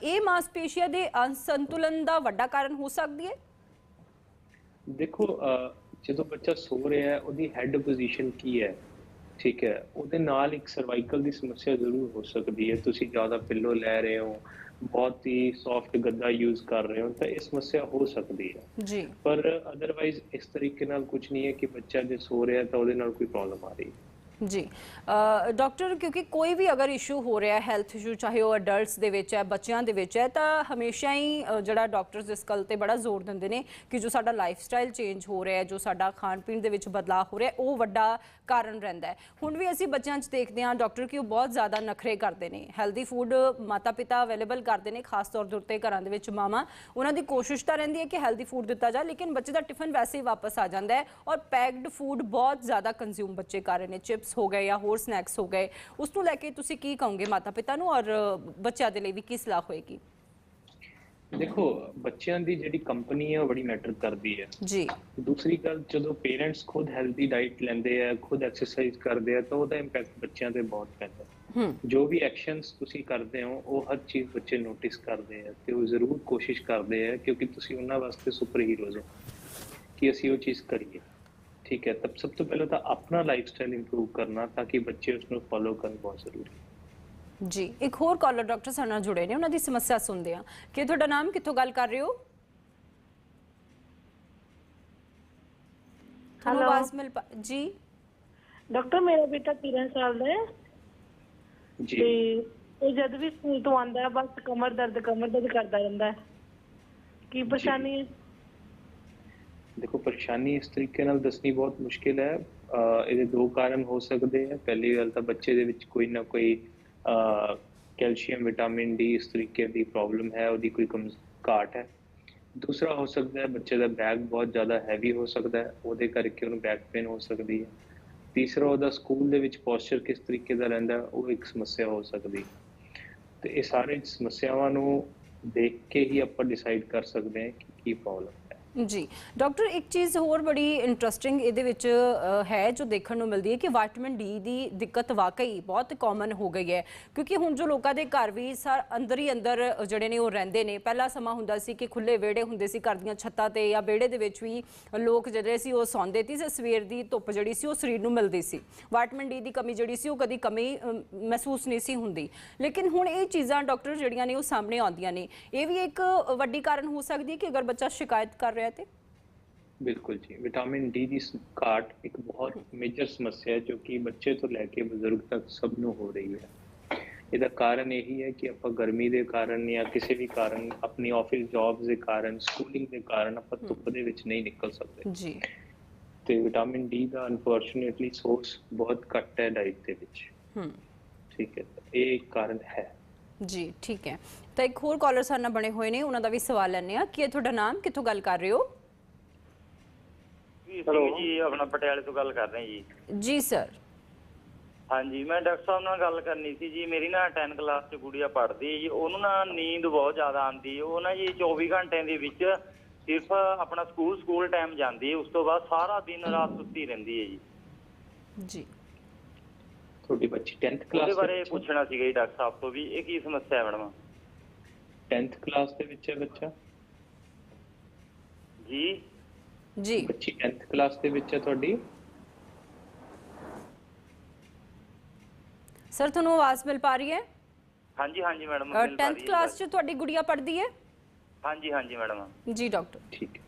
ਇਹ ਮਾਸਪੇਸ਼ੀਆਂ ਦੇ ਅਸੰਤੁਲਨ ਦਾ ਵੱਡਾ ਕਾਰਨ ਹੋ ਸਕਦੀ ਹੈ? ਦੇਖੋ ਜਦੋਂ ਬੱਚਾ ਸੋ ਰਿਹਾ ਹੈ ਉਹਦੀ ਹੈਡ ਪੋਜੀਸ਼ਨ ਕੀ ਹੈ? ਠੀਕ ਹੈ ਉਹਦੇ ਨਾਲ ਇੱਕ ਸਰਵਾਈਕਲ ਦੀ ਸਮੱਸਿਆ ਜ਼ਰੂਰ ਹੋ ਸਕਦੀ ਹੈ। ਤੁਸੀਂ ਜ਼ਿਆਦਾ ਪਿੱਲੋ ਲੈ ਰਹੇ ਹੋ ਬਹੁਤ ਹੀ ਸੌਫਟ ਗੱਦਾ ਯੂਜ਼ ਕਰ ਰਹੇ ਹੋ ਤਾਂ ਇਹ ਸਮੱਸਿਆ ਹੋ ਸਕਦੀ ਹੈ। ਜੀ। ਪਰ ਅਦਰਵਾਈਜ਼ ਇਸ ਤਰੀਕੇ ਨਾਲ ਕੁਝ ਨਹੀਂ ਹੈ ਕਿ ਬੱਚਾ ਜੇ ਸੋ ਰਿਹਾ ਤਾਂ ਉਹਦੇ ਨਾਲ ਕੋਈ ਪ੍ਰੋਬਲਮ ਆ ਰਹੀ ਹੈ। ਜੀ। ਅ, ਡਾਕਟਰ ਕਿਉਂਕਿ ਕੋਈ ਵੀ ਅਗਰ ਇਸ਼ੂ ਹੋ ਰਿਹਾ ਹੈ ਹੈਲਥ ਇਸ਼ੂ ਚਾਹੇ ਉਹ ਅਡਲਟਸ ਦੇ ਵਿੱਚ ਹੈ ਬੱਚਿਆਂ ਦੇ ਵਿੱਚ ਹੈ ਤਾਂ ਹਮੇਸ਼ਾ ਹੀ ਜਿਹੜਾ ਡਾਕਟਰਸ ਇਸ ਗੱਲ ਤੇ ਬੜਾ ਜ਼ੋਰ ਦਿੰਦੇ ਨੇ ਕਿ ਜੋ ਸਾਡਾ ਲਾਈਫ ਸਟਾਈਲ ਚੇਂਜ ਹੋ ਰਿਹਾ ਹੈ ਜੋ ਸਾਡਾ ਖਾਣ ਪੀਣ ਦੇ ਵਿੱਚ ਬਦਲਾਅ ਹੋ ਰਿਹਾ ਉਹ ਵੱਡਾ ਕਾਰਨ ਰਹਿੰਦਾ ਹੈ। ਹੁਣ ਵੀ ਅਸੀਂ ਬੱਚਿਆਂ 'ਚ ਦੇਖਦੇ ਹਾਂ ਡਾਕਟਰ ਕਿ ਉਹ ਬਹੁਤ ਜ਼ਿਆਦਾ ਨਖਰੇ ਕਰਦੇ ਨੇ। ਹੈਲਦੀ ਫੂਡ ਮਾਤਾ ਪਿਤਾ ਅਵੇਲੇਬਲ ਕਰਦੇ ਨੇ ਖਾਸ ਤੌਰ ਦੇ ਉੱਤੇ ਘਰਾਂ ਦੇ ਵਿੱਚ ਮਾਮਾ ਉਹਨਾਂ ਦੀ ਕੋਸ਼ਿਸ਼ ਤਾਂ ਰਹਿੰਦੀ ਹੈ ਕਿ ਹੈਲਦੀ ਫੂਡ ਦਿੱਤਾ ਜਾ ਲੇਕਿਨ ਬੱਚੇ ਦਾ ਟਿਫਨ ਵੈਸੇ ਹੀ ਵਾਪਸ ਆ ਜਾਂਦਾ ਹੈ ਔਰ ਪੈਕਡ ਫੂਡ ਬਹੁਤ ਜ਼ਿਆਦਾ ਕੰਜ਼ਿਊਮ ਬੱਚੇ ਕਰ ਰਹੇ ਨੇ। ਚਿਪਸ ਹੋ ਗਏ ਜਾਂ ਹੋਰ ਸਨੈਕਸ ਹੋ ਗਏ ਉਸ ਨੂੰ ਲੈ ਕੇ ਤੁਸੀਂ ਕੀ ਕਹੋਗੇ ਮਾਤਾ ਪਿਤਾ ਨੂੰ ਔਰ ਬੱਚਿਆਂ ਦੇ ਲਈ ਵੀ ਕੀ ਸਲਾਹ ਹੋਏਗੀ? ਦੇਖੋ ਬੱਚਿਆਂ ਦੀ ਜਿਹੜੀ ਕੰਪਨੀ ਹੈ ਉਹ ਬੜੀ ਮੈਟਰ ਕਰਦੀ ਹੈ। ਜੀ। ਦੂਸਰੀ ਗੱਲ ਜਦੋਂ ਪੇਰੈਂਟਸ ਖੁਦ ਹੈਲਦੀ ਡਾਈਟ ਲੈਂਦੇ ਆ ਖੁਦ ਐਕਸਰਸਾਈਜ਼ ਕਰਦੇ ਆ ਤਾਂ ਉਹਦਾ ਇੰਪੈਕਟ ਬੱਚਿਆਂ ਤੇ ਬਹੁਤ ਪੈਂਦਾ ਜੋ ਵੀ ਐਕਸ਼ਨਸ ਤੁਸੀਂ ਕਰਦੇ ਹੋ ਉਹ ਹਰ ਚੀਜ਼ ਬੱਚੇ ਨੋਟਿਸ ਕਰਦੇ ਆ ਤੇ ਉਹ ਜ਼ਰੂਰ ਕੋਸ਼ਿਸ਼ ਕਰਦੇ ਆ ਕਿਉਂਕਿ ਤੁਸੀਂ ਉਹਨਾਂ ਵਾਸਤੇ ਸੁਪਰ ਹੀਰੋਜ਼ ਹੋ ਕਿ ਅਸੀਂ ਉਹ ਚੀਜ਼ ਕਰੀਏ। ਠੀਕ ਹੈ ਤਾਂ ਸਭ ਤੋਂ ਪਹਿਲਾਂ ਤਾਂ ਆਪਣਾ ਲਾਈਫ ਸਟਾਈਲ ਇੰਪਰੂਵ ਕਰਨਾ ਤਾਂ ਕਿ ਬੱਚੇ ਉਸ ਨੂੰ ਫੋਲੋ ਕਰਨ ਬਹੁਤ ਜ਼ਰੂਰੀ ਹੈ। ਜੀ ਇੱਕ ਹੋਰ ਕਾਲਰ ਡਾਕਟਰ ਸਾਡੇ ਨਾਲ ਜੁੜੇ ਨੇ ਉਹਨਾਂ ਦੀ ਸਮੱਸਿਆ ਸੁਣਦੇ ਆ ਕਿ ਤੁਹਾਡਾ ਨਾਮ ਕਿੱਥੋਂ ਗੱਲ ਕਰ ਰਹੇ ਹੋ? ਤੁਹਾਨੂੰ Hello. ਆਵਾਜ਼ ਮਿਲ ਪਾ ਜੀ? ਡਾਕਟਰ ਮੇਰਾ ਬੇਟਾ 13 ਸਾਲ ਦਾ ਹੈ। ਜੀ। ਤੇ ਉਹ ਜਦ ਵੀ ਸਕੂਲ ਤੋਂ ਆਉਂਦਾ ਹੈ ਬਸ ਕਮਰ ਦਰਦ ਕਮਰ ਦਰਦ ਕਰਦਾ ਰਹਿੰਦਾ ਹੈ। ਕੀ ਪਰੇਸ਼ਾਨੀ ਹੈ? ਦੇਖੋ, ਪਰੇਸ਼ਾਨੀ ਇਸ ਤਰੀਕੇ ਨਾਲ ਦੱਸਣੀ ਬਹੁਤ ਮੁਸ਼ਕਿਲ ਹੈ। ਇਹਦੇ ਦੋ ਕਾਰਨ ਹੋ ਸਕਦੇ ਆ ਪਹਿਲੀ ਗੱਲ ਤਾਂ ਬੱਚੇ ਦੇ ਵਿੱਚ ਕੋਈ ਨਾ ਕੋਈ ਕੈਲਸ਼ੀਅਮ, ਵਿਟਾਮਿਨ ਡੀ ਇਸ ਤਰੀਕੇ ਦੀ ਪ੍ਰੋਬਲਮ ਹੈ, ਉਹਦੀ ਕੋਈ ਕਮ ਘਾਟ ਹੈ। ਦੂਸਰਾ ਹੋ ਸਕਦਾ ਹੈ, ਬੱਚੇ ਦਾ ਬੈਗ ਬਹੁਤ ਜ਼ਿਆਦਾ ਹੈਵੀ ਹੋ ਸਕਦਾ ਹੈ, ਉਹਦੇ ਕਰਕੇ ਉਹਨੂੰ ਬੈਕ ਪੇਨ ਹੋ ਸਕਦੀ ਹੈ। ਤੀਸਰਾ, ਉਹਦਾ ਸਕੂਲ ਦੇ ਵਿੱਚ ਪੋਸਚਰ ਕਿਸ ਤਰੀਕੇ ਦਾ ਰਹਿੰਦਾ ਉਹ ਇੱਕ ਸਮੱਸਿਆ ਹੋ ਸਕਦੀ ਹੈ। ਤੇ ਇਹ ਸਾਰੇ ਸਮੱਸਿਆਵਾਂ ਨੂੰ ਦੇਖ ਕੇ ਹੀ ਆਪਾਂ ਡਿਸਾਈਡ ਕਰ ਸਕਦੇ ਹਾਂ ਕਿ ਕੀ ਪ੍ਰੋਬਲਮ ਜੀ। ਡਾਕਟਰ, ਇੱਕ ਚੀਜ਼ ਹੋਰ ਬੜੀ ਇੰਟਰਸਟਿੰਗ ਇਹਦੇ ਵਿੱਚ ਹੈ ਜੋ ਦੇਖਣ ਨੂੰ ਮਿਲਦੀ ਹੈ ਕਿ ਵਿਟਾਮਿਨ ਡੀ ਦੀ ਦਿੱਕਤ ਵਾਕਈ ਬਹੁਤ ਕਾਮਨ ਹੋ ਗਈ ਹੈ। ਕਿਉਂਕਿ ਹੁਣ ਜੋ ਲੋਕਾਂ ਦੇ ਘਰ ਵੀ ਸਰ ਅੰਦਰ ਹੀ ਅੰਦਰ ਜਿਹੜੇ ਨੇ ਉਹ ਰਹਿੰਦੇ ਨੇ। ਪਹਿਲਾ ਸਮਾਂ ਹੁੰਦਾ ਸੀ ਕਿ ਖੁੱਲੇ ਵਿਹੜੇ ਹੁੰਦੇ ਸੀ ਘਰ ਦੀਆਂ ਛੱਤਾਂ ਤੇ ਜਾਂ ਵਿਹੜੇ ਦੇ ਵਿੱਚ ਵੀ ਲੋਕ ਜਿਹੜੇ ਸੀ ਉਹ ਸੌਂਦੇ ਸੀ ਤੇ ਸਵੇਰ ਦੀ ਧੁੱਪ ਜਿਹੜੀ ਸੀ ਉਹ ਸਰੀਰ ਨੂੰ ਮਿਲਦੀ ਸੀ। ਵਿਟਾਮਿਨ ਡੀ ਦੀ ਕਮੀ ਜਿਹੜੀ ਸੀ ਉਹ ਕਦੀ ਕਮੀ ਮਹਿਸੂਸ ਨਹੀਂ ਸੀ ਹੁੰਦੀ। ਲੇਕਿਨ ਹੁਣ ਇਹ ਚੀਜ਼ਾਂ ਡਾਕਟਰ ਜਿਹੜੀਆਂ ਨੇ ਉਹ ਸਾਹਮਣੇ ਆਉਂਦੀਆਂ ਨੇ। ਇਹ ਵੀ ਇੱਕ ਵੱਡੀ ਕਾਰਨ ਹੋ ਸਕਦੀ ਹੈ ਕਿ ਅਗਰ ਬੱਚਾ ਸ਼ਿਕਾਇਤ ਕਰ ਰਿਹਾ ਤੇ? ਬਿਲਕੁਲ ਜੀ। ਵਿਟਾਮਿਨ ਡੀ ਦੀ ਘਾਟ ਇੱਕ ਬਹੁਤ ਮੇਜਰ ਸਮੱਸਿਆ ਹੈ ਜੋ ਕਿ ਬੱਚੇ ਤੋਂ ਲੈ ਕੇ ਬਜ਼ੁਰਗ ਤੱਕ ਸਭ ਨੂੰ ਹੋ ਰਹੀ ਹੈ। ਇਹਦਾ ਕਾਰਨ ਇਹੀ ਹੈ ਕਿ ਆਪਾਂ ਗਰਮੀ ਦੇ ਕਾਰਨ ਜਾਂ ਕਿਸੇ ਵੀ ਕਾਰਨ ਆਪਣੀ ਆਫਿਸ ਜੌਬਸ ਦੇ ਕਾਰਨ ਸਕੂਲਿੰਗ ਦੇ ਕਾਰਨ ਆਪਾਂ ਧੁੱਪ ਦੇ ਵਿੱਚ ਨਹੀਂ ਨਿਕਲ ਸਕਦੇ। ਜੀ। ਤੇ ਵਿਟਾਮਿਨ ਡੀ ਦਾ ਅਨਫੋਰਚੂਨੇਟਲੀ ਸੋਰਸ ਬਹੁਤ ਘੱਟ ਹੈ ਡਾਈਟ ਦੇ ਵਿੱਚ। ਹੂੰ। ਠੀਕ ਹੈ। ਇਹ ਇੱਕ ਕਾਰਨ ਹੈ। ਜੀ ਠੀਕ ਹੈ। ਤਾਂ ਇੱਕ ਹੋਰ ਕਾਲਰ ਸਾਡੇ ਨਾਲ ਬਣੇ ਹੋਏ ਨੇ ਉਹਨਾਂ ਦਾ ਵੀ ਸਵਾਲ ਲੈਣੇ ਆ ਕੀ ਹੈ ਤੁਹਾਡਾ ਨਾਮ? ਕਿੱਥੋਂ ਗੱਲ ਕਰ ਰਹੇ ਹੋ? ਜੀ ਸਿੰਘ ਜੀ ਆਪਣਾ ਪਟਿਆਲੇ ਤੋਂ ਗੱਲ ਕਰ ਰਹੇ ਜੀ। ਜੀ ਸਰ ਹਾਂਜੀ ਮੈਂ ਡਾਕਟਰ ਸਾਹਿਬ ਨਾਲ ਗੱਲ ਕਰਨੀ ਸੀ ਜੀ। ਮੇਰੀ ਨਾ 10 ਕਲਾਸ ਚ ਗੁੜੀਆ ਪੜ੍ਹਦੀ ਹੈ ਜੀ। ਉਹਨੂੰ ਨਾ ਨੀਂਦ ਬਹੁਤ ਜ਼ਿਆਦਾ ਆਉਂਦੀ ਹੈ। ਉਹ ਨਾ ਜੀ 24 ਘੰਟਿਆਂ ਦੇ ਵਿੱਚ ਸਿਰਫ ਆਪਣਾ ਸਕੂਲ ਸਕੂਲ ਟਾਈਮ ਜਾਂਦੀ ਹੈ। ਉਸ ਤੋਂ ਬਾਅਦ ਸਾਰਾ ਦਿਨ ਰਾਤ ਸੁੱਤੀ ਰਹਿੰਦੀ ਹੈ ਜੀ। ਜੀ। ਤੁਹਾਡੀ ਬੱਚੀ 10th ਉਹਦੇ ਕਲਾਸ ਬਾਰੇ ਪੁੱਛਣਾ ਸੀਗਾ ਜੀ ਡਾਕਟਰ ਸਾਹਿਬ ਤੋਂ ਵੀ ਇਹ ਕੀ ਸਮੱਸਿਆ ਹੈ ਮੈਡਮ? 10th ਕਲਾਸ ਦੇ ਵਿੱਚ ਹੈ ਬੱਚਾ? ਜੀ? ਜੀ। ਬੱਚੀ 10th ਕਲਾਸ ਦੇ ਵਿੱਚ ਹੈ ਤੁਹਾਡੀ? ਸਰ ਤੁਹਾਨੂੰ ਆਵਾਜ਼ ਮਿਲ ਪਾ ਰਹੀ ਹੈ? ਹਾਂਜੀ ਹਾਂਜੀ ਮੈਡਮ 10th ਕਲਾਸ 'ਚ ਤੁਹਾਡੀ ਗੁੜੀਆ ਪੜ੍ਹਦੀ ਹੈ? ਹਾਂਜੀ ਹਾਂਜੀ ਮੈਡਮ। ਜੀ ਡਾਕਟਰ। ਠੀਕ ਹੈ।